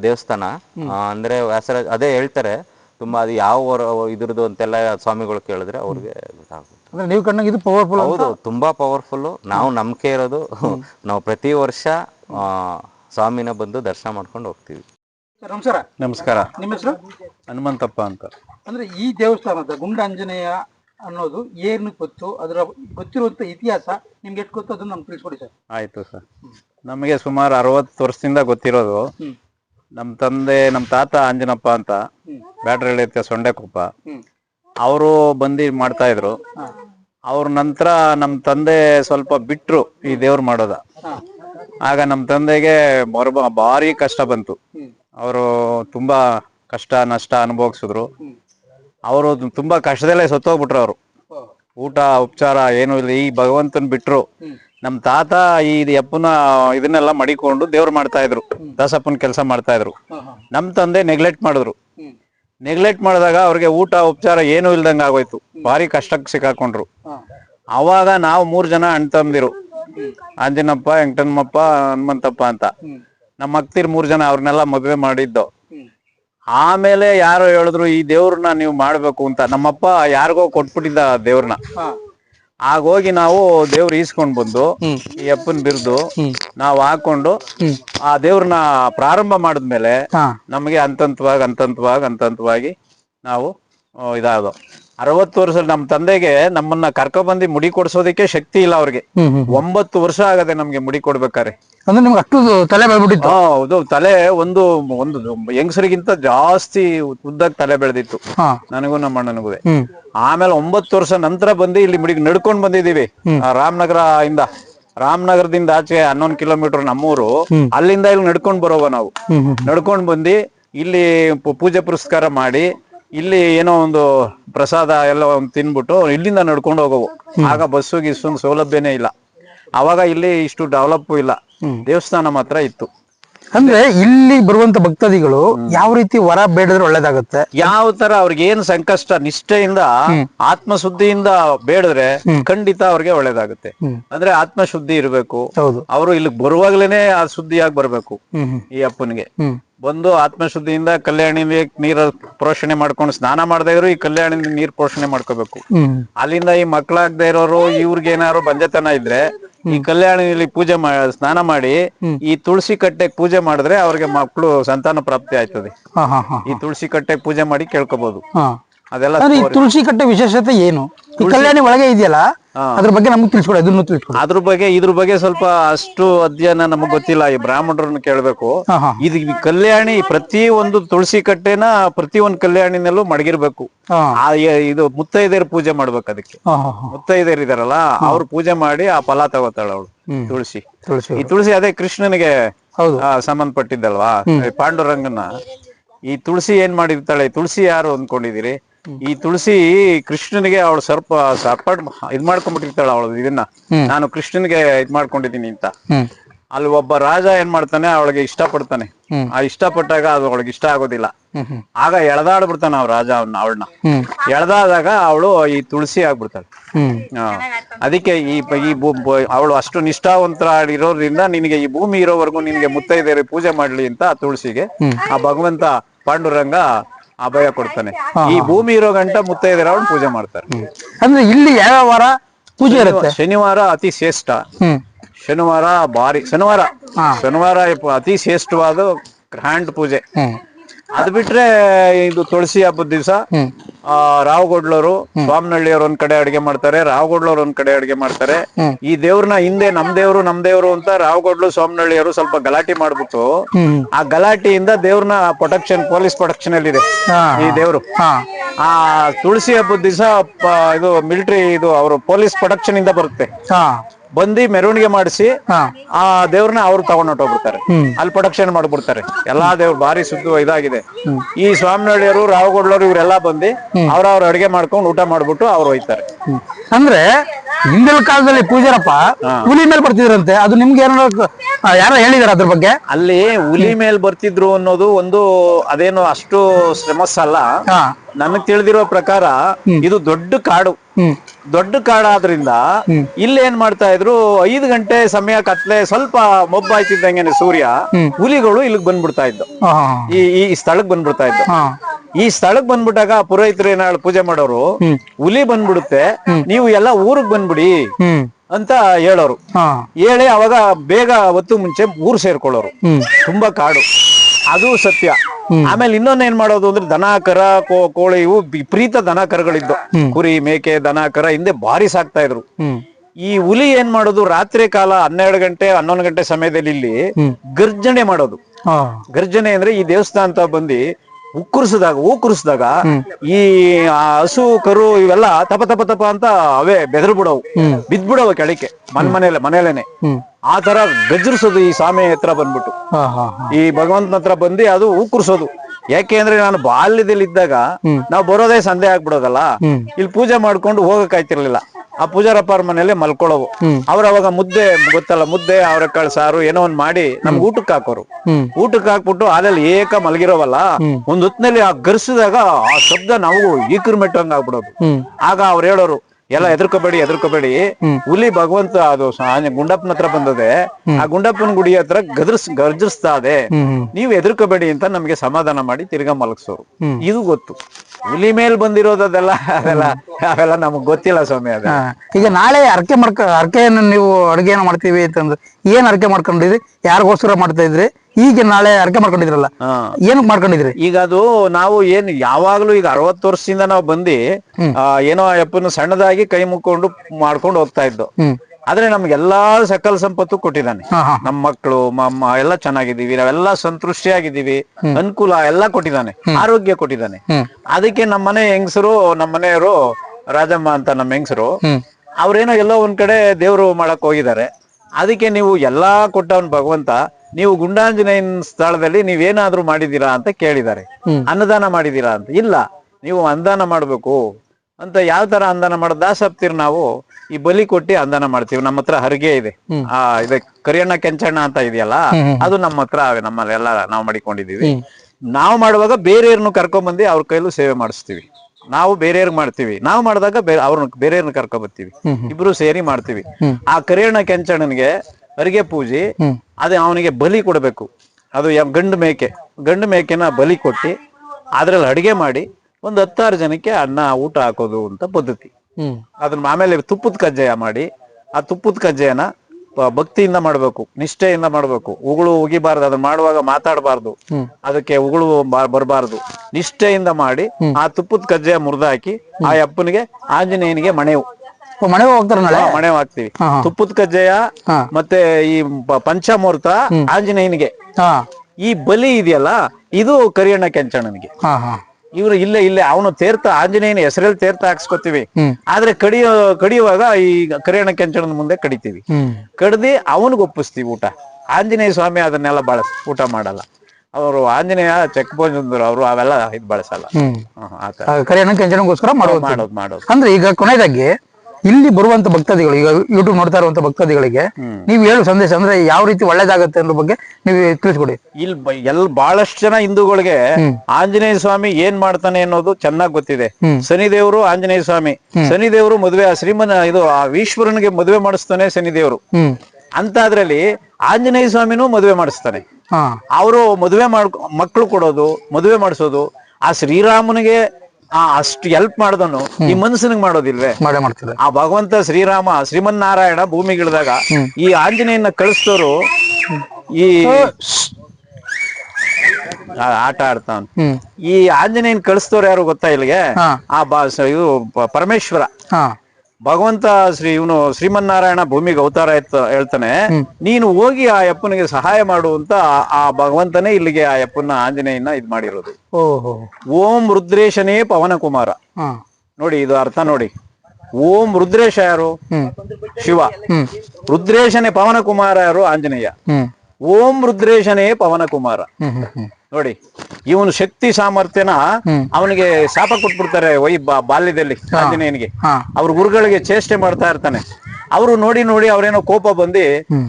ದೇವಸ್ಥಾನ. ಆ, ಅಂದ್ರೆ ವ್ಯಾಸರಾಜ್ ಅದೇ ಹೇಳ್ತಾರೆ ತುಂಬಾ ಅದು ಯಾವ ಇದ್ರದ್ದು ಅಂತೆಲ್ಲ ಸ್ವಾಮಿಗಳು ಕೇಳಿದ್ರೆ ಅವ್ರಿಗೆ ಗೊತ್ತಾಗುತ್ತೆ. ಅಂದ್ರೆ ನೀವು ಕಂಡಂಗೆ ಇದು ಪವರ್ಫುಲ್ ಹೌದು ತುಂಬಾ ಪವರ್ಫುಲ್ ನಾವು ನಂಬಿಕೆ ಇರೋದು. ನಾವು ಪ್ರತಿ ವರ್ಷ ಆ, ಸ್ವಾಮಿನ ಬಂದು ದರ್ಶನ ಮಾಡ್ಕೊಂಡು ಹೋಗ್ತೀವಿ. ನಮಸ್ಕಾರ. ನಮಸ್ಕಾರ. ನಿಮ್ಮ ಹೆಸರು? ಹನುಮಂತಪ್ಪ ಅಂತ. ಅಂದ್ರೆ ಈ ದೇವಸ್ಥಾನದ ಗುಂಡಾಂಜನೇಯ ಅನ್ನೋದು ಏನು ಗೊತ್ತು ಅದರ ಗೊತ್ತಿರುವಂತ ಇತಿಹಾಸ ನಿಮ್ಗೆ ಎಷ್ಟು ಗೊತ್ತು ಅದನ್ನ ನಮ್ಗೆ ತಿಳಿಸ್ಕೊಡಿ ಸರ್. ಆಯ್ತು ಸರ್. ನಮಗೆ ಸುಮಾರು ಅರವತ್ತು ವರ್ಷದಿಂದ ಗೊತ್ತಿರೋದು. ನಮ್ಮ ತಂದೆ ನಮ್ಮ ತಾತ ಆಂಜನಪ್ಪ ಅಂತ ಬ್ಯಾಟ್ರಿ ಹೇಳಿರ್ತ ಸೊಂಡೆಕೊಪ್ಪ. ಅವರು ಬಂದು ಮಾಡ್ತಾ ಇದ್ರು. ಅವ್ರ ನಂತರ ನಮ್ಮ ತಂದೆ ಸ್ವಲ್ಪ ಬಿಟ್ರು ಈ ದೇವ್ರು ಮಾಡೋದ. ಆಗ ನಮ್ಮ ತಂದೆಗೆ ಭಾರಿ ಕಷ್ಟ ಬಂತು. ಅವರು ತುಂಬಾ ಕಷ್ಟ ನಷ್ಟ ಅನುಭವಿಸಿದ್ರು. ಅವರು ತುಂಬಾ ಕಷ್ಟದಲ್ಲೇ ಸತ್ತೋಗ್ಬಿಟ್ರು ಅವರು. ಊಟ ಉಪಚಾರ ಏನು ಇಲ್ಲ. ಈ ಭಗವಂತನ್ ಬಿಟ್ರು. ನಮ್ ತಾತ ಈ ಅಪ್ಪನ ಇದನ್ನೆಲ್ಲ ಮಡಿಕೊಂಡು ದೇವ್ರು ಮಾಡ್ತಾ ಇದ್ರು. ದಾಸಪ್ಪನ ಕೆಲಸ ಮಾಡ್ತಾ ಇದ್ರು. ನಮ್ ತಂದೆ ನೆಗ್ಲೆಕ್ಟ್ ಮಾಡಿದ್ರು. ನೆಗ್ಲೆಕ್ಟ್ ಮಾಡಿದಾಗ ಅವ್ರಿಗೆ ಊಟ ಉಪಚಾರ ಏನು ಇಲ್ದಂಗ ಆಗೋಯ್ತು. ಭಾರಿ ಕಷ್ಟಕ್ಕೆ ಸಿಕ್ಕಾಕೊಂಡ್ರು. ಅವಾಗ ನಾವು ಮೂರ್ ಜನ ಅಣ್ಣ ತಂದಿರು ಅಂಜನಪ್ಪ ವೆಂಕಟಮ್ಮಪ್ಪ ಹನುಮಂತಪ್ಪ ಅಂತ. ನಮ್ಮ ಅಕ್ತಿರ್ ಮೂರ್ ಜನ ಅವ್ರನ್ನೆಲ್ಲ ಮದ್ವೆ ಮಾಡಿದ್ದು. ಆಮೇಲೆ ಯಾರೋ ಹೇಳಿದ್ರು ಈ ದೇವ್ರನ್ನ ನೀವು ಮಾಡ್ಬೇಕು ಅಂತ. ನಮ್ಮಪ್ಪ ಯಾರಿಗೋ ಕೊಟ್ಬಿಟ್ಟಿದ್ದ ದೇವ್ರನ್ನ. ಆಗ ಹೋಗಿ ನಾವು ದೇವ್ರ ಈಸ್ಕೊಂಡ್ ಬಂದು ಈ ಅಪ್ಪನ್ ಬಿರ್ದು ನಾವು ಹಾಕೊಂಡು ಆ ದೇವ್ರನ್ನ ಪ್ರಾರಂಭ ಮಾಡಿದ್ಮೇಲೆ ನಮ್ಗೆ ಹಂತಂತವಾಗಿ ಅಂತಂತವಾಗಿ ಹಂತಂತವಾಗಿ ನಾವು ಇದಾದ. ಅರವತ್ತು ವರ್ಷ ನಮ್ಮ ತಂದೆಗೆ ನಮ್ಮನ್ನ ಕರ್ಕೊಬಂದು ಮುಡಿ ಕೊಡ್ಸೋದಕ್ಕೆ ಶಕ್ತಿ ಇಲ್ಲ ಅವ್ರಿಗೆ. ಒಂಬತ್ತು ವರ್ಷ ಆಗದೆ ನಮ್ಗೆ ಮುಡಿ ಕೊಡ್ಬೇಕಾರೆ. ಅಂದ್ರೆ ನಿಮ್ಗೆ ಅಷ್ಟು ತಲೆ ಬೆಳ್ಬಿಟ್ಟಿತ್ತು ಹಾ, ಹೌದು. ತಲೆ ಒಂದು ಒಂದು ಹೆಂಗಸರಿಗಿಂತ ಜಾಸ್ತಿ ಉದ್ದಕ್ಕೆ ತಲೆ ಬೆಳೆದಿತ್ತು. ಹಾ. ನನಗೂ ನಮ್ಮ ಅಣ್ಣನಿಗೂ. ಹ್ಮ್. ಆಮೇಲೆ ಒಂಬತ್ತು ವರ್ಷ ನಂತರ ಬಂದು ಇಲ್ಲಿ ಮಿಡಿಗ್ ನಡ್ಕೊಂಡ್ ಬಂದಿದೀವಿ ಆ, ರಾಮನಗರ ಇಂದ. ರಾಮನಗರದಿಂದ ಆಚೆ ಹನ್ನೊಂದು ಕಿಲೋಮೀಟರ್ ನಮ್ಮೂರು. ಅಲ್ಲಿಂದ ಇಲ್ಲಿ ನಡ್ಕೊಂಡ್ ಬರೋವ ನಾವು. ಹ್ಮ್ ಹ್ಮ್ ನಡ್ಕೊಂಡ್ ಬಂದು ಇಲ್ಲಿ ಪು- ಪೂಜೆ ಪುರಸ್ಕಾರ ಮಾಡಿ ಇಲ್ಲಿ ಏನೋ ಒಂದು ಪ್ರಸಾದ ಎಲ್ಲ ಒಂದು ತಿನ್ಬಿಟ್ಟು ಇಲ್ಲಿಂದ ನಡ್ಕೊಂಡು ಹೋಗೋವು. ಆಗ ಬಸ್ಸು ಗಿಸ್ಸು ಸೌಲಭ್ಯನೇ ಇಲ್ಲ. ಅವಾಗ ಇಲ್ಲಿ ಇಷ್ಟು ಡೆವಲಪ್ ಇಲ್ಲ. ದೇವಸ್ಥಾನ ಮಾತ್ರ ಇತ್ತು. ಅಂದ್ರೆ ಇಲ್ಲಿ ಬರುವಂತ ಭಕ್ತಾದಿಗಳು ಯಾವ ರೀತಿ ವರ ಬೇಡಿದ್ರೆ ಒಳ್ಳೇದಾಗುತ್ತೆ? ಯಾವ ತರ ಅವ್ರಿಗೆ ಏನ್ ಸಂಕಷ್ಟ ನಿಷ್ಠೆಯಿಂದ ಆತ್ಮಶುದ್ಧಿಯಿಂದ ಬೇಡಿದ್ರೆ ಖಂಡಿತ ಅವ್ರಿಗೆ ಒಳ್ಳೇದಾಗುತ್ತೆ. ಅಂದ್ರೆ ಆತ್ಮಶುದ್ಧಿ ಇರಬೇಕು. ಅವರು ಇಲ್ಲಿ ಬರುವಾಗ್ಲೇನೆ ಆ ಶುದ್ಧಿಯಾಗಿ ಬರ್ಬೇಕು ಈ ಅಪ್ಪನಿಗೆ. ಬಂದು ಆತ್ಮ ಶುದ್ಧಿಯಿಂದ ಕಲ್ಯಾಣಿ ನೀರ ಪೋಷಣೆ ಮಾಡ್ಕೊಂಡು ಸ್ನಾನ ಮಾಡದೇ ಇದ್ರು ಈ ಕಲ್ಯಾಣಿ ನೀರ್ ಪೋಷಣೆ ಮಾಡ್ಕೋಬೇಕು. ಅಲ್ಲಿಂದ ಈ ಮಕ್ಕಳಾಗದೇ ಇರೋರು ಇವ್ರಿಗೆ ಏನಾದ್ರು ಬಂಜೆತನ ಇದ್ರೆ ಈ ಕಲ್ಯಾಣಿಯಲ್ಲಿ ಪೂಜೆ ಸ್ನಾನ ಮಾಡಿ ಈ ತುಳಸಿ ಕಟ್ಟೆಗೆ ಪೂಜೆ ಮಾಡಿದ್ರೆ ಅವ್ರಿಗೆ ಮಕ್ಕಳು ಸಂತಾನ ಪ್ರಾಪ್ತಿ ಆಯ್ತದೆ. ಹಾ ಹಾ ಹಾ ಈ ತುಳಸಿ ಕಟ್ಟೆಗೆ ಪೂಜೆ ಮಾಡಿ ಕೇಳ್ಕೋಬಹುದು ಹಾ. ಅದೆಲ್ಲ ಅಂದ್ರೆ ಈ ತುಳಸಿ ಕಟ್ಟೆ ವಿಶೇಷತೆ ಏನು? ಈ ಕಲ್ಯಾಣಿ ಒಳಗೆ ಇದೆಯಲ್ಲ? ಅದ್ರ ಬಗ್ಗೆ ನಮ್ಗೆ ತಿಳಿಸ್ಕೊಡಿ ಅದನ್ನು ತಿಳಿಸ್ಕೊಡಿ. ಅದ್ರ ಬಗ್ಗೆ ಇದ್ರ ಬಗ್ಗೆ ಸ್ವಲ್ಪ ಅಷ್ಟು ಅಧ್ಯಯನ ನಮಗ್ ಗೊತ್ತಿಲ್ಲ. ಈ ಬ್ರಾಹ್ಮಣರನ್ನ ಕೇಳ್ಬೇಕು. ಇದು ಕಲ್ಯಾಣಿ ಪ್ರತಿ ಒಂದು ತುಳಸಿ ಕಟ್ಟೆನ ಪ್ರತಿ ಒಂದು ಕಲ್ಯಾಣಿನಲ್ಲೂ ಮಡಗಿರ್ಬೇಕು. ಆ ಇದು ಮುತ್ತೈದೆಯರು ಪೂಜೆ ಮಾಡ್ಬೇಕು ಅದಕ್ಕೆ. ಮುತ್ತೈದೆಯರು ಇದಾರಲ್ಲ ಅವ್ರು ಪೂಜೆ ಮಾಡಿ ಆ ಫಲ ತಗೋತಾಳ ಅವಳು ತುಳಸಿ. ತುಳಸಿ ಈ ತುಳಸಿ ಅದೇ ಕೃಷ್ಣನಿಗೆ ಸಂಬಂಧಪಟ್ಟಿದ್ದಲ್ವಾ? ಪಾಂಡುರಂಗನ. ಈ ತುಳಸಿ ಏನ್ ಮಾಡಿರ್ತಾಳೆ? ತುಳಸಿ ಯಾರು ಅಂದ್ಕೊಂಡಿದೀರಿ ಈ ತುಳಸಿ ಕೃಷ್ಣನಿಗೆ ಅವಳು ಸ್ವಲ್ಪ ಸಪಾಟ್ ಇದ್ ಮಾಡ್ಕೊಂಡ್ಬಿಟ್ಟಿರ್ತಾಳ ಅವಳು ಇದನ್ನ. ನಾನು ಕೃಷ್ಣನಿಗೆ ಇದ್ ಮಾಡ್ಕೊಂಡಿದೀನಿ ಅಂತ. ಅಲ್ಲಿ ಒಬ್ಬ ರಾಜ ಏನ್ ಮಾಡ್ತಾನೆ ಅವಳಿಗೆ ಇಷ್ಟ ಪಡ್ತಾನೆ ಆ ಇಷ್ಟಪಟ್ಟಾಗ ಅದು ಅವಳಿಗೆ ಇಷ್ಟ ಆಗೋದಿಲ್ಲ. ಆಗ ಎಳ್ದಾಡ್ಬಿಡ್ತಾನೆ ಅವ್ ರಾಜ ಅವನ್ನ ಅವಳನ್ನ. ಎಳದಾದಾಗ ಅವಳು ಈ ತುಳಸಿ ಆಗ್ಬಿಡ್ತಾಳೆ. ಅದಕ್ಕೆ ಈ ಈ ಅವಳು ಅಷ್ಟು ನಿಷ್ಠಾವಂತರ ಇರೋದ್ರಿಂದ ನಿನಗೆ ಈ ಭೂಮಿ ಇರೋವರೆಗೂ ನಿನಗೆ ಮುತ್ತೈದೆಯರು ಪೂಜೆ ಮಾಡ್ಲಿ ಅಂತ ತುಳಸಿಗೆ. ಆ ಭಗವಂತ ಪಾಂಡುರಂಗ ಅಭಯ ಕೊಡ್ತಾನೆ. ಈ ಭೂಮಿ ಇರೋ ಗಂಟ ಮುತ್ತೈದರ ಅವ್ರು ಪೂಜೆ ಮಾಡ್ತಾರೆ. ಅಂದ್ರೆ ಇಲ್ಲಿ ಯಾವ ವಾರ ಪೂಜೆ ಇರುತ್ತೆ? ಶನಿವಾರ ಅತಿ ಶ್ರೇಷ್ಠ. ಶನಿವಾರ ಬಾರಿ ಶನಿವಾರ. ಶನಿವಾರ ಅತಿ ಶ್ರೇಷ್ಠವಾದ ಗ್ರ್ಯಾಂಡ್ ಪೂಜೆ. ಅದ್ ಬಿಟ್ರೆ ಇದು ತುಳಸಿ ಹಬ್ಬದ ದಿವಸ ಆ ರಾವಗೊಡ್ಲರು ಸ್ವಾಮಿನಹಳ್ಳಿಯವ್ರು ಒಂದ್ ಕಡೆ ಅಡಿಗೆ ಮಾಡ್ತಾರೆ ರಾವಗೊಡ್ಲವ್ರು ಒಂದ್ ಕಡೆ ಅಡಿಗೆ ಮಾಡ್ತಾರೆ. ಈ ದೇವ್ರನ್ನ ಹಿಂದೆ ನಮ್ ದೇವ್ರು ನಮ್ ದೇವ್ರು ಅಂತ ರಾವಗೊಡ್ಲು ಸ್ವಾಮನಹಳ್ಳಿಯವರು ಸ್ವಲ್ಪ ಗಲಾಟೆ ಮಾಡ್ಬಿಟ್ಟು ಆ ಗಲಾಟೆಯಿಂದ ದೇವ್ರನ್ನ ಪ್ರೊಟೆಕ್ಷನ್ ಪೊಲೀಸ್ ಪ್ರೊಟೆಕ್ಷನ್ ಅಲ್ಲಿ ಇದೆ ಈ ದೇವ್ರು. ಆ ತುಳಸಿ ಹಬ್ಬದ ದಿವಸ ಇದು ಮಿಲಿಟರಿ ಇದು ಅವರು ಪೊಲೀಸ್ ಪ್ರೊಟೆಕ್ಷನ್ ಇಂದ ಬರುತ್ತೆ ಬಂದು ಮೆರವಣಿಗೆ ಮಾಡಿಸಿ ಆ ದೇವ್ರನ್ನ ಅವ್ರು ತಗೊಂಡ್ ಹೊಟ್ಟೋಗ್ಬಿಡ್ತಾರೆ ಅಲ್ಲಿ ಪ್ರೊಡಕ್ಷನ್ ಮಾಡ್ಬಿಡ್ತಾರೆ. ಎಲ್ಲಾ ದೇವ್ರು ಭಾರಿ ಸುದ್ದು ಇದಾಗಿದೆ. ಈ ಸ್ವಾಮಿನಳ್ಳಿಯರು ರಾವಗೌಡ್ಲರು ಇವರೆಲ್ಲಾ ಬಂದಿ ಅವ್ರವ್ರ ಅಡಿಗೆ ಮಾಡ್ಕೊಂಡು ಊಟ ಮಾಡ್ಬಿಟ್ಟು ಅವ್ರು ಹೋಯ್ತಾರೆ. ಅಂದ್ರೆ ಹಿಂದಿನ ಕಾಲದಲ್ಲಿ ಪೂಜಾರಪ್ಪ ಹುಲಿ ಮೇಲೆ ಬರ್ತಿದ್ರಂತೆ. ಅದು ನಿಮ್ಗೆ ಏನೋ ಯಾರೋ ಹೇಳಿದಾರ ಅದ್ರ ಬಗ್ಗೆ? ಅಲ್ಲಿ ಹುಲಿ ಮೇಲ್ ಬರ್ತಿದ್ರು ಅನ್ನೋದು ಒಂದು ಅದೇನು ಅಷ್ಟು ಶ್ರಮಸ್ ಅಲ್ಲ ನನಗ್ ತಿಳಿದಿರೋ ಪ್ರಕಾರ ಇದು ದೊಡ್ಡ ಕಾಡು. ದೊಡ್ಡ ಕಾಡಾದ್ರಿಂದ ಇಲ್ಲಿ ಏನ್ ಮಾಡ್ತಾ ಇದ್ರು ಐದು ಗಂಟೆ ಸಮಯ ಕತ್ಲೆ ಸ್ವಲ್ಪ ಮೊಬ್ಬಾಯ್ತಿದ್ದಂಗೆ ಸೂರ್ಯ ಹುಲಿಗಳು ಇಲ್ಲಿಗೆ ಬಂದ್ಬಿಡ್ತಾ ಇದ್ದು. ಈ ಈ ಸ್ಥಳಕ್ ಬಂದ್ಬಿಡ್ತಾ ಇದ್ದು. ಈ ಸ್ಥಳಕ್ ಬಂದ್ಬಿಟ್ಟಾಗ ಪುರೋಹಿತರು ಏನಾಳು ಪೂಜೆ ಮಾಡೋರು ಹುಲಿ ಬಂದ್ಬಿಡುತ್ತೆ ನೀವು ಎಲ್ಲಾ ಊರಿಗೆ ಬಂದ್ಬಿಡಿ. ಅಂತ ಹೇಳೋರು. ಹೇಳಿ ಅವಾಗ ಬೇಗ ಹೊತ್ತು ಮುಂಚೆ ಊರು ಸೇರ್ಕೊಳ್ಳೋರು. ತುಂಬಾ ಕಾಡು. ಅದು ಸತ್ಯ. ಆಮೇಲೆ ಇನ್ನೊಂದ್ ಏನ್ ಮಾಡೋದು ಅಂದ್ರೆ ದನ ಕರ ಕೋಳಿ ಇವು ವಿಪರೀತ ದನ ಕರಗಳಿದ್ದು ಕುರಿ ಮೇಕೆ ದನ ಕರ ಹಿಂದೆ ಭಾರಿ ಸಾಕ್ತಾ ಇದ್ರು. ಈ ಹುಲಿ ಏನ್ ಮಾಡೋದು? ರಾತ್ರಿ ಕಾಲ ಹನ್ನೆರಡು ಗಂಟೆ ಹನ್ನೊಂದು ಗಂಟೆ ಸಮಯದಲ್ಲಿ ಇಲ್ಲಿ ಗರ್ಜನೆ ಮಾಡೋದು. ಗರ್ಜನೆ ಅಂದ್ರೆ ಈ ದೇವಸ್ಥಾನ ಅಂತ ಬಂದು ಉಕ್ಕುರಿಸಿದಾಗ ಉಕ್ಕುರಿಸಿದಾಗ ಈ ಹಸು ಕರು ಇವೆಲ್ಲ ತಪ ತಪ ತಪ ಅಂತ ಅವೇ ಬೆದರು ಬಿಡವು ಬಿದ್ ಬಿಡವು ಕೆಳಕ್ಕೆ ಮನ್ ಮನೇಲೆ ಮನೇಲೇನೆ ಆ ತರ ಗಜ್ರಿಸೋದು ಈ ಸ್ವಾಮಿ ಹತ್ರ ಬಂದ್ಬಿಟ್ಟು. ಈ ಭಗವಂತನ ಹತ್ರ ಬಂದು ಅದು ಉಕ್ಕುರಿಸೋದು. ಯಾಕೆ ಅಂದ್ರೆ ನಾನು ಬಾಲ್ಯದಲ್ಲಿ ಇದ್ದಾಗ ನಾವು ಬರೋದೇ ಸಂದೇಹ ಆಗ್ಬಿಡೋದಲ್ಲ. ಇಲ್ಲಿ ಪೂಜೆ ಮಾಡ್ಕೊಂಡು ಹೋಗಕ್ ಆಯ್ತಿರ್ಲಿಲ್ಲ. ಆ ಪೂಜಾರಪ್ಪ ಅವ್ರ ಮನೇಲಿ ಮಲ್ಕೊಳ್ಳೋವು ಅವ್ರ ಅವಾಗ ಮುದ್ದೆ ಗೊತ್ತಲ್ಲ ಮುದ್ದೆ ಅವರೆಕಾಳು ಸಾರು ಏನೋ ಒಂದ್ ಮಾಡಿ ನಮ್ಗೆ ಊಟಕ್ಕೆ ಹಾಕೋರು. ಊಟಕ್ಕೆ ಹಾಕ್ಬಿಟ್ಟು ಅದ್ರಲ್ಲಿ ಏಕ ಮಲಗಿರೋವಲ್ಲ ಒಂದ್ ಹೊತ್ತಿನಲ್ಲಿ ಆ ಗರ್ಸಿದಾಗ ಆ ಶಬ್ದ ನಾವು ಈಕ್ರ ಮೆಟ್ಟಂಗ್ ಆಗ್ಬಿಡೋದು. ಆಗ ಅವ್ರು ಹೇಳೋರು ಎಲ್ಲ ಎದುರ್ಕೋಬೇಡಿ ಎದುರ್ಕೋಬೇಡಿ ಹುಲಿ ಭಗವಂತ ಅದು ಗುಂಡಪ್ಪನ ಹತ್ರ ಬಂದದೆ. ಆ ಗುಂಡಪ್ಪನ ಗುಡಿ ಹತ್ರ ಗದರ್ಸ್ ಗರ್ಜಿಸ್ತಾ ಇದೆ. ನೀವು ಎದುರ್ಕೋಬೇಡಿ ಅಂತ ನಮ್ಗೆ ಸಮಾಧಾನ ಮಾಡಿ ತಿರ್ಗಾ ಮಲಗಿಸೋರು. ಇದು ಗೊತ್ತು. ಹುಲಿ ಮೇಲ್ ಬಂದಿರೋದು ಅದೆಲ್ಲ ಅದೆಲ್ಲ ಅವೆಲ್ಲ ನಮಗ್ ಗೊತ್ತಿಲ್ಲ ಸ್ವಾಮಿ ಅದ. ಹಾ. ಈಗ ನಾಳೆ ಅರ್ಕೆ ಮಾಡ್ಕ ಅರ್ಕೆಯನ್ನು ನೀವು ಅಡುಗೆನ ಮಾಡ್ತೀವಿ ಅಂತಂದ್ರೆ ಏನ್ ಅರ್ಕೆ ಮಾಡ್ಕೊಂಡಿದ್ರಿ? ಯಾರಿಗೋಸ್ಕರ ಮಾಡ್ತಾ ಇದ್ರಿ? ಈಗ ನಾಳೆ ಅರ್ಕೆ ಮಾಡ್ಕೊಂಡಿದ್ರಲ್ಲ ಹಾ. ಏನಕ್ ಮಾಡ್ಕೊಂಡಿದ್ರಿ? ಈಗ ಅದು ನಾವು ಏನ್ ಯಾವಾಗ್ಲೂ ಈಗ ಅರವತ್ತು ವರ್ಷದಿಂದ ನಾವು ಬಂದಿ ಆ, ಏನೋ ಅಪ್ಪನ ಸಣ್ಣದಾಗಿ ಕೈ ಮುಕ್ಕೊಂಡು ಮಾಡ್ಕೊಂಡು ಹೋಗ್ತಾ ಇದ್ದು. ಆದ್ರೆ ನಮ್ಗೆಲ್ಲಾ ಸಕಲ ಸಂಪತ್ತು ಕೊಟ್ಟಿದ್ದಾನೆ. ನಮ್ಮ ಮಕ್ಕಳು ಮಮ್ಮ ಎಲ್ಲ ಚೆನ್ನಾಗಿದ್ದೀವಿ. ನಾವೆಲ್ಲ ಸಂತೃಷ್ಟಿಯಾಗಿದ್ದೀವಿ. ಅನುಕೂಲ ಎಲ್ಲಾ ಕೊಟ್ಟಿದ್ದಾನೆ. ಆರೋಗ್ಯ ಕೊಟ್ಟಿದ್ದಾನೆ. ಅದಕ್ಕೆ ನಮ್ಮ ಮನೆ ಹೆಂಗಸರು ನಮ್ಮ ಮನೆಯವರು ರಾಜಮ್ಮ ಅಂತ ನಮ್ಮ ಹೆಂಗಸರು ಅವ್ರೇನೋ ಎಲ್ಲೋ ಒಂದ್ ಕಡೆ ದೇವ್ರು ಮಾಡಕ್ ಹೋಗಿದ್ದಾರೆ. ಅದಕ್ಕೆ ನೀವು ಎಲ್ಲಾ ಕೊಟ್ಟವನ್ ಭಗವಂತ ನೀವು ಗುಂಡಾಂಜನೇಯನ್ ಸ್ಥಳದಲ್ಲಿ ನೀವೇನಾದ್ರೂ ಮಾಡಿದೀರಾ ಅಂತ ಕೇಳಿದ್ದಾರೆ. ಅನ್ನದಾನ ಮಾಡಿದೀರಾ ಅಂತ. ಇಲ್ಲ ನೀವು ಅನ್ನದಾನ ಮಾಡ್ಬೇಕು. ಅಂತ ಯಾವ ತರ ಅನ್ನದಾನ ಮಾಡೋದು ದಾಸಪ್ತಿರ್ ನಾವು ಈ ಬಲಿ ಕೊಟ್ಟಿ ಅಂದಾನ ಮಾಡ್ತೀವಿ. ನಮ್ಮ ಹತ್ರ ಹರಿಗೆ ಇದೆ. ಆ ಇದೆ ಕರಿಯಣ್ಣ ಕೆಂಚಣ್ಣ ಅಂತ ಇದೆಯಲ್ಲ ಅದು ನಮ್ಮ ಹತ್ರ ನಮ್ಮಲ್ಲೆಲ್ಲ ನಾವು ಮಾಡಿಕೊಂಡಿದೀವಿ ನಾವು ಮಾಡುವಾಗ ಬೇರೆಯವ್ರನ್ನು ಕರ್ಕೊಂಡ್ ಬಂದು ಅವ್ರ ಕೈಲೂ ಸೇವೆ ಮಾಡಿಸ್ತೀವಿ. ನಾವು ಬೇರೆಯವ್ರಿಗೆ ಮಾಡ್ತೀವಿ. ನಾವು ಮಾಡಿದಾಗ ಬೇರೆ ಅವ್ರನ್ನ ಬೇರೆಯವ್ರನ್ನ ಕರ್ಕೊಂಡ್ ಬರ್ತೀವಿ. ಇಬ್ರು ಸೇರಿ ಮಾಡ್ತೀವಿ. ಆ ಕರಿಯಣ್ಣ ಕೆಂಚಣ್ಣನಿಗೆ ಅರಿಗೆ ಪೂಜೆ ಅದೇ ಅವನಿಗೆ ಬಲಿ ಕೊಡಬೇಕು. ಅದು ಗಂಡು ಮೇಕೆ. ಗಂಡು ಮೇಕೆನ ಬಲಿ ಕೊಟ್ಟಿ ಅದ್ರಲ್ಲಿ ಅಡಿಗೆ ಮಾಡಿ ಒಂದು ಹತ್ತಾರು ಜನಕ್ಕೆ ಅನ್ನ ಊಟ ಹಾಕೋದು ಅಂತ ಪದ್ಧತಿ. ಅದನ್ನ ಆಮೇಲೆ ತುಪ್ಪದ ಕಜ್ಜಾಯ ಮಾಡಿ ಆ ತುಪ್ಪದ ಕಜ್ಜಾಯನ ಭಕ್ತಿಯಿಂದ ಮಾಡ್ಬೇಕು ನಿಷ್ಠೆಯಿಂದ ಮಾಡ್ಬೇಕು. ಉಗುಳು ಉಗಿಬಾರ್ದು ಅದನ್ನ ಮಾಡುವಾಗ ಮಾತಾಡಬಾರ್ದು. ಅದಕ್ಕೆ ಉಗುಳು ಬರಬಾರ್ದು. ನಿಷ್ಠೆಯಿಂದ ಮಾಡಿ ಆ ತುಪ್ಪದ ಕಜ್ಜಾಯ ಮುರಿದಾಕಿ ಆ ಅಪ್ಪನಿಗೆ ಆಂಜನೇಯನಿಗೆ ಮಣೆವು ಮಣೆವು ಮನೆಗೆ ಹೋಗ್ತಾರ ನಾಳೆ? ಮಣೆ ಹಾಕ್ತಿವಿ. ತುಪ್ಪದ ಕಜ್ಜಾಯ ಮತ್ತೆ ಈ ಪಂಚಮೂರ್ತ ಆಂಜನೇಯನಿಗೆ. ಈ ಬಲಿ ಇದೆಯಲ್ಲ ಇದು ಕರಿಯಣ್ಣ ಕೆಂಚಣ್ಣನಿಗೆ. ಇವ್ರು ಇಲ್ಲೇ ಇಲ್ಲೇ. ಅವನು ತೀರ್ಥ ಆಂಜನೇಯನ ಹೆಸರಲ್ಲಿ ತೀರ್ಥ ಹಾಕ್ಸ್ಕೊತೀವಿ. ಆದ್ರೆ ಕಡಿಯೋ ಕಡಿಯುವಾಗ ಈ ಕರಿಯಣ ಕೆಂಚಣ್ಣನ ಮುಂದೆ ಕಡಿತೀವಿ. ಕಡ್ದಿ ಅವನಿಗೆ ಒಪ್ಪಿಸ್ತೀವಿ ಊಟ. ಆಂಜನೇಯ ಸ್ವಾಮಿ ಅದನ್ನೆಲ್ಲ ಬಳಸ್ ಊಟ ಮಾಡಲ್ಲ. ಅವರು ಆಂಜನೇಯ ಚೆಕ್ ಬಂದ್ರು ಅವರು ಅವೆಲ್ಲ ಇದು ಬಳಸಲ್ಲ. ಕರಿಯಣ ಕೆಂಚಣಗೋಸ್ಕರ ಮಾಡೋದು ಮಾಡೋದು. ಅಂದ್ರೆ ಈಗ ಕೊನೆಯದಾಗಿ ಇಲ್ಲಿ ಬರುವಂತ ಭಕ್ತಾದಿಗಳು ಈಗ ಯೂಟ್ಯೂಬ್ ನೋಡ್ತಾ ಇರುವಂತ ಭಕ್ತಾದಿಗಳಿಗೆ ನೀವು ಹೇಳು ಸಂದೇಶ ಅಂದ್ರೆ ಯಾವ ರೀತಿ ಒಳ್ಳೇದಾಗತ್ತೆ ಅನ್ನೋ ಬಗ್ಗೆ ನೀವು ತಿಳಿಸ್ಕೊಡಿ. ಇಲ್ಲಿ ಎಲ್ ಬಹಳಷ್ಟು ಜನ ಹಿಂದೂಗಳಿಗೆ ಆಂಜನೇಯ ಸ್ವಾಮಿ ಏನ್ ಮಾಡ್ತಾನೆ ಅನ್ನೋದು ಚೆನ್ನಾಗ್ ಗೊತ್ತಿದೆ. ಶನಿದೇವರು ಆಂಜನೇಯ ಸ್ವಾಮಿ. ಶನಿದೇವರು ಮದುವೆ ಆ ಶ್ರೀಮನ್ ಇದು ಆ ಈಶ್ವರನಿಗೆ ಮದುವೆ ಮಾಡಿಸ್ತಾನೆ ಶನಿದೇವರು. ಅಂತ ಅದ್ರಲ್ಲಿ ಆಂಜನೇಯ ಸ್ವಾಮಿನೂ ಮದುವೆ ಮಾಡಿಸ್ತಾನೆ. ಅವರು ಮದುವೆ ಮಾಡ್ ಮಕ್ಕಳು ಕೊಡೋದು ಮದುವೆ ಮಾಡಿಸೋದು ಆ ಶ್ರೀರಾಮನಿಗೆ ಆ ಅಷ್ಟು ಹೆಲ್ಪ್ ಮಾಡ್ದನು ಈ ಮನುಷ್ಯನಿಗೆ ಮಾಡೋದಿಲ್ವೇ? ಮಾಡೇ ಆ ಭಗವಂತ ಶ್ರೀರಾಮ ಶ್ರೀಮನ್ನಾರಾಯಣ ಭೂಮಿಗಿಳಿದಾಗ ಈ ಆಂಜನೇಯನ ಕಳಿಸ್ತವರು ಈ ಆ- ಆಟ ಆಡ್ತಾವ್ ಹ್ಮ್. ಈ ಆಂಜನೇಯನ್ ಕಳಿಸ್ತವ್ರು ಯಾರು ಗೊತ್ತಾ ಇಲ್ಲಿಗೆ? ಹಾ. ಆ ಬಾ ಸ- ಇದು ಪ- ಪರಮೇಶ್ವರ. ಹಾ. ಭಗವಂತ ಶ್ರೀ ಇವನು ಶ್ರೀಮನ್ನಾರಾಯಣ ಭೂಮಿಗೆ ಅವತಾರ ಎತ್ತ ಹೇಳ್ತಾನೆ ನೀನು ಹೋಗಿ ಆ ಯಪ್ಪನಿಗೆ ಸಹಾಯ ಮಾಡುವಂತ ಆ- ಆ ಭಗವಂತನೇ ಇಲ್ಲಿಗೆ ಆ ಅಪ್ಪನ ಆಂಜನೇಯನ ಇದ್ ಮಾಡಿರೋದು. ಓಂ ರುದ್ರೇಶನೇ ಪವನ ಕುಮಾರ. ನೋಡಿ ಇದು ಅರ್ಥ ನೋಡಿ. ಓಂ ರುದ್ರೇಶ ಯಾರು? ಶಿವ. ರುದ್ರೇಶನೇ ಪವನ ಕುಮಾರ ಯಾರು? ಆಂಜನೇಯ. ಓಂ ರುದ್ರೇಶನೇ ಪವನ ಕುಮಾರ. ನೋಡಿ ಇವನು ಶಕ್ತಿ ಸಾಮರ್ಥ್ಯನ ಅವನಿಗೆ ಶಾಪ ಕೊಟ್ಬಿಡ್ತಾರೆ ವೈ ಬಾಲ್ಯದಲ್ಲಿ ಆಂಜನೇಯನಿಗೆ. ಅವ್ರ ಗುರುಗಳಿಗೆ ಚೇಷ್ಟೆ ಮಾಡ್ತಾ ಇರ್ತಾನೆ. ಅವರು ನೋಡಿ ನೋಡಿ ಅವ್ರೇನೋ ಕೋಪ ಬಂದು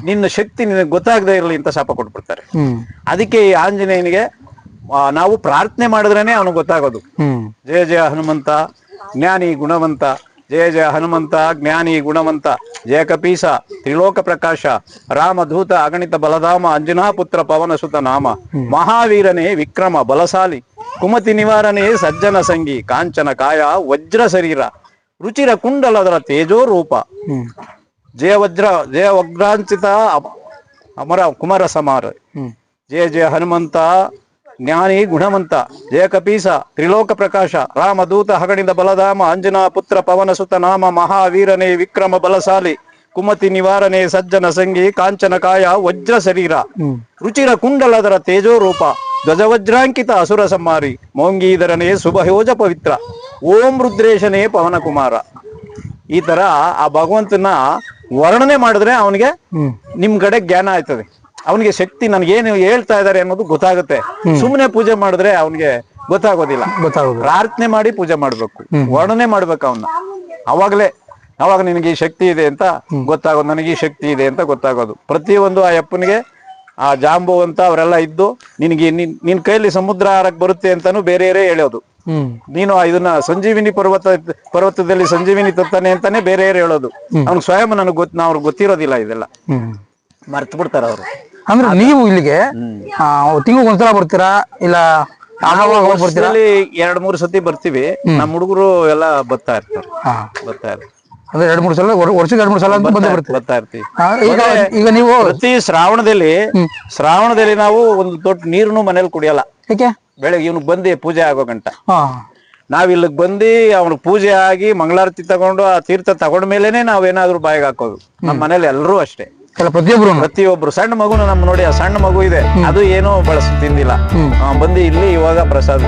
ನಿನ್ನ ಶಕ್ತಿ ನಿನಗೆ ಗೊತ್ತಾಗದೇ ಇರಲಿ ಅಂತ ಶಾಪ ಕೊಟ್ಬಿಡ್ತಾರೆ. ಅದಕ್ಕೆ ಈ ಆಂಜನೇಯನಿಗೆ ನಾವು ಪ್ರಾರ್ಥನೆ ಮಾಡಿದ್ರೇನೆ ಅವನಿಗೆ ಗೊತ್ತಾಗೋದು. ಜಯ ಜಯ ಹನುಮಂತ ಜ್ಞಾನಿ ಗುಣವಂತ ಜಯ ಜಯ ಹನುಮಂತ ಜ್ಞಾನಿ ಗುಣವಂತ ಜಯ ಕಪೀಸ ತ್ರಿಲೋಕ ಪ್ರಕಾಶ ರಾಮಧೂತ ಅಗಣಿತ ಬಲಧಾಮ ಅಂಜನಾ ಪುತ್ರ ಪವನ ಸುತ ನಾಮ ಮಹಾವೀರನೇ ವಿಕ್ರಮ ಬಲಶಾಲಿ ಕುಮತಿ ನಿವಾರನೇ ಸಜ್ಜನ ಸಂಗಿ ಕಾಂಚನ ಕಾಯ ವಜ್ರ ಶರೀರ ರುಚಿರ ಕುಂಡಲದರ ತೇಜೋ ರೂಪ ಜಯ ವಜ್ರ ಜಯ ವಜ್ರಾಂಚಿತ ಅಮರ ಕುಮಾರ ಸಮಾರ. ಜಯ ಜಯ ಹನುಮಂತ ಜ್ಞಾನಿ ಗುಣವಂತ ಜಯ ಕಪೀಸ ತ್ರಿಲೋಕ ಪ್ರಕಾಶ ರಾಮದೂತ ಹಗಣಿದ ಬಲಧಾಮ ಅಂಜನಾ ಪುತ್ರ ಪವನ ಸುತ ನಾಮ ಮಹಾವೀರನೇ ವಿಕ್ರಮ ಬಲಸಾಲಿ ಕುಮತಿ ನಿವಾರಣೆ ಸಜ್ಜನ ಸಂಗಿ ಕಾಂಚನ ಕಾಯ ವಜ್ರ ಶರೀರ. ರುಚಿರ ಕುಂಡಲದರ ತೇಜೋ ರೂಪ ಧ್ವಜವಜ್ರಾಂಕಿತ ಅಸುರ ಸಂಹಾರಿ ಮೋಂಗೀಧರನೇ ಸುಭಯೋಜ ಪವಿತ್ರ ಓಂ ರುದ್ರೇಶನೇ ಪವನ ಕುಮಾರ. ಈ ತರ ಆ ಭಗವಂತನ ವರ್ಣನೆ ಮಾಡಿದ್ರೆ ಅವನಿಗೆ ನಿಮ್ ಕಡೆ ಜ್ಞಾನ ಆಯ್ತದೆ. ಅವನಿಗೆ ಶಕ್ತಿ ನನ್ಗೇನು ಹೇಳ್ತಾ ಇದ್ದಾರೆ ಅನ್ನೋದು ಗೊತ್ತಾಗುತ್ತೆ. ಸುಮ್ಮನೆ ಪೂಜೆ ಮಾಡಿದ್ರೆ ಅವನಿಗೆ ಗೊತ್ತಾಗೋದಿಲ್ಲ. ಪ್ರಾರ್ಥನೆ ಮಾಡಿ ಪೂಜೆ ಮಾಡ್ಬೇಕು. ವರ್ಣನೆ ಮಾಡ್ಬೇಕು ಅವನ್ನ. ಅವಾಗಲೇ ಅವಾಗ ನಿನಗೆ ಈ ಶಕ್ತಿ ಇದೆ ಅಂತ ಗೊತ್ತಾಗೋದು ನನಗೆ ಈ ಶಕ್ತಿ ಇದೆ ಅಂತ ಗೊತ್ತಾಗೋದು. ಪ್ರತಿಯೊಂದು ಆ ಯಪ್ಪನಿಗೆ ಆ ಜಾಂಬು ಅಂತ ಅವರೆಲ್ಲ ಇದ್ದು ನಿನಗೆ ನಿನ್ ನಿನ್ ಕೈಯಲ್ಲಿ ಸಮುದ್ರ ಆರಕ್ ಬರುತ್ತೆ ಅಂತಾನು ಬೇರೆ ಹೇಳೋದು. ನೀನು ಇದನ್ನ ಸಂಜೀವಿನಿ ಪರ್ವತ ಪರ್ವತದಲ್ಲಿ ಸಂಜೀವಿನಿ ತತ್ತಾನೆ ಅಂತಾನೆ ಬೇರೆ ಹೇಳೋದು. ಅವ್ನ್ ಸ್ವಯಂ ನನಗೆ ಗೊತ್ತ ಅವ್ರಿಗೆ ಗೊತ್ತಿರೋದಿಲ್ಲ ಇದೆಲ್ಲ. ಮರ್ತು ಬಿಡ್ತಾರ ಅವರು ಅಂದ್ರೆ ನೀವು ಇಲ್ಲಿಗೆ ತಿಂಗಳಿಗೆ ಒಂದ್ಸಲ ಬರ್ತೀರಾ? ಇಲ್ಲ ಬರ್ತೀರಾ? ಎರಡ್ ಮೂರು ಸತಿ ಬರ್ತೀವಿ. ನಮ್ಮ ಹುಡುಗರು ಎಲ್ಲ ಬರ್ತಾ ಇರ್ತಾರೆ. ಬತ್ತಾ ಬರ್ತಾ ಇರ್ತಾರೆ. ಅಂದ್ರೆ ಎರಡ್ ಮೂರು ಸಲ ವರ್- ವರ್ಷಕ್ಕೆ ಎರಡ್ ಮೂರು ಸಲ ಅಂತ ಬಂದೇ ಬರ್ತಾ ಇರ್ತೀವಿ. ಈಗ ಈಗ ನೀವು ಪ್ರತಿ ಶ್ರಾವಣದಲ್ಲಿ ಶ್ರಾವಣದಲ್ಲಿ ನಾವು ಒಂದು ದೊಡ್ಡ ನೀರನ್ನು ಮನೇಲಿ ಕುಡಿಯಲ್ಲ. ಯಾಕೆ? ಬೆಳಗ್ಗೆ ಇವ್ನಿಗೆ ಬಂದು ಪೂಜೆ ಆಗೋ ಗಂಟ. ನಾವ್ ಇಲ್ಲಿಗೆ ಬಂದು ಅವ್ನಿಗೆ ಪೂಜೆ ಆಗಿ ಮಂಗಳಾರತಿ ತಗೊಂಡು ಆ ತೀರ್ಥ ತಗೊಂಡ ನಾವ್ ಏನಾದ್ರು ಬಾಯಿಗೆ ಹಾಕೋದು. ನಮ್ಮ ಮನೇಲಿ ಎಲ್ಲರೂ ಅಷ್ಟೇ. ಎಲ್ಲ ಪ್ರತಿಯೊಬ್ರು ಪ್ರತಿಯೊಬ್ರು. ಸಣ್ಣ ಮಗುನು ನಮ್ ನೋಡಿ ಆ ಸಣ್ಣ ಮಗು ಇದೆ. ಅದು ಏನೋ ಬಳಸ ತಿಂದಿಲ್ಲ. ಆ, ಬಂದು ಇಲ್ಲಿ ಇವಾಗ ಪ್ರಸಾದ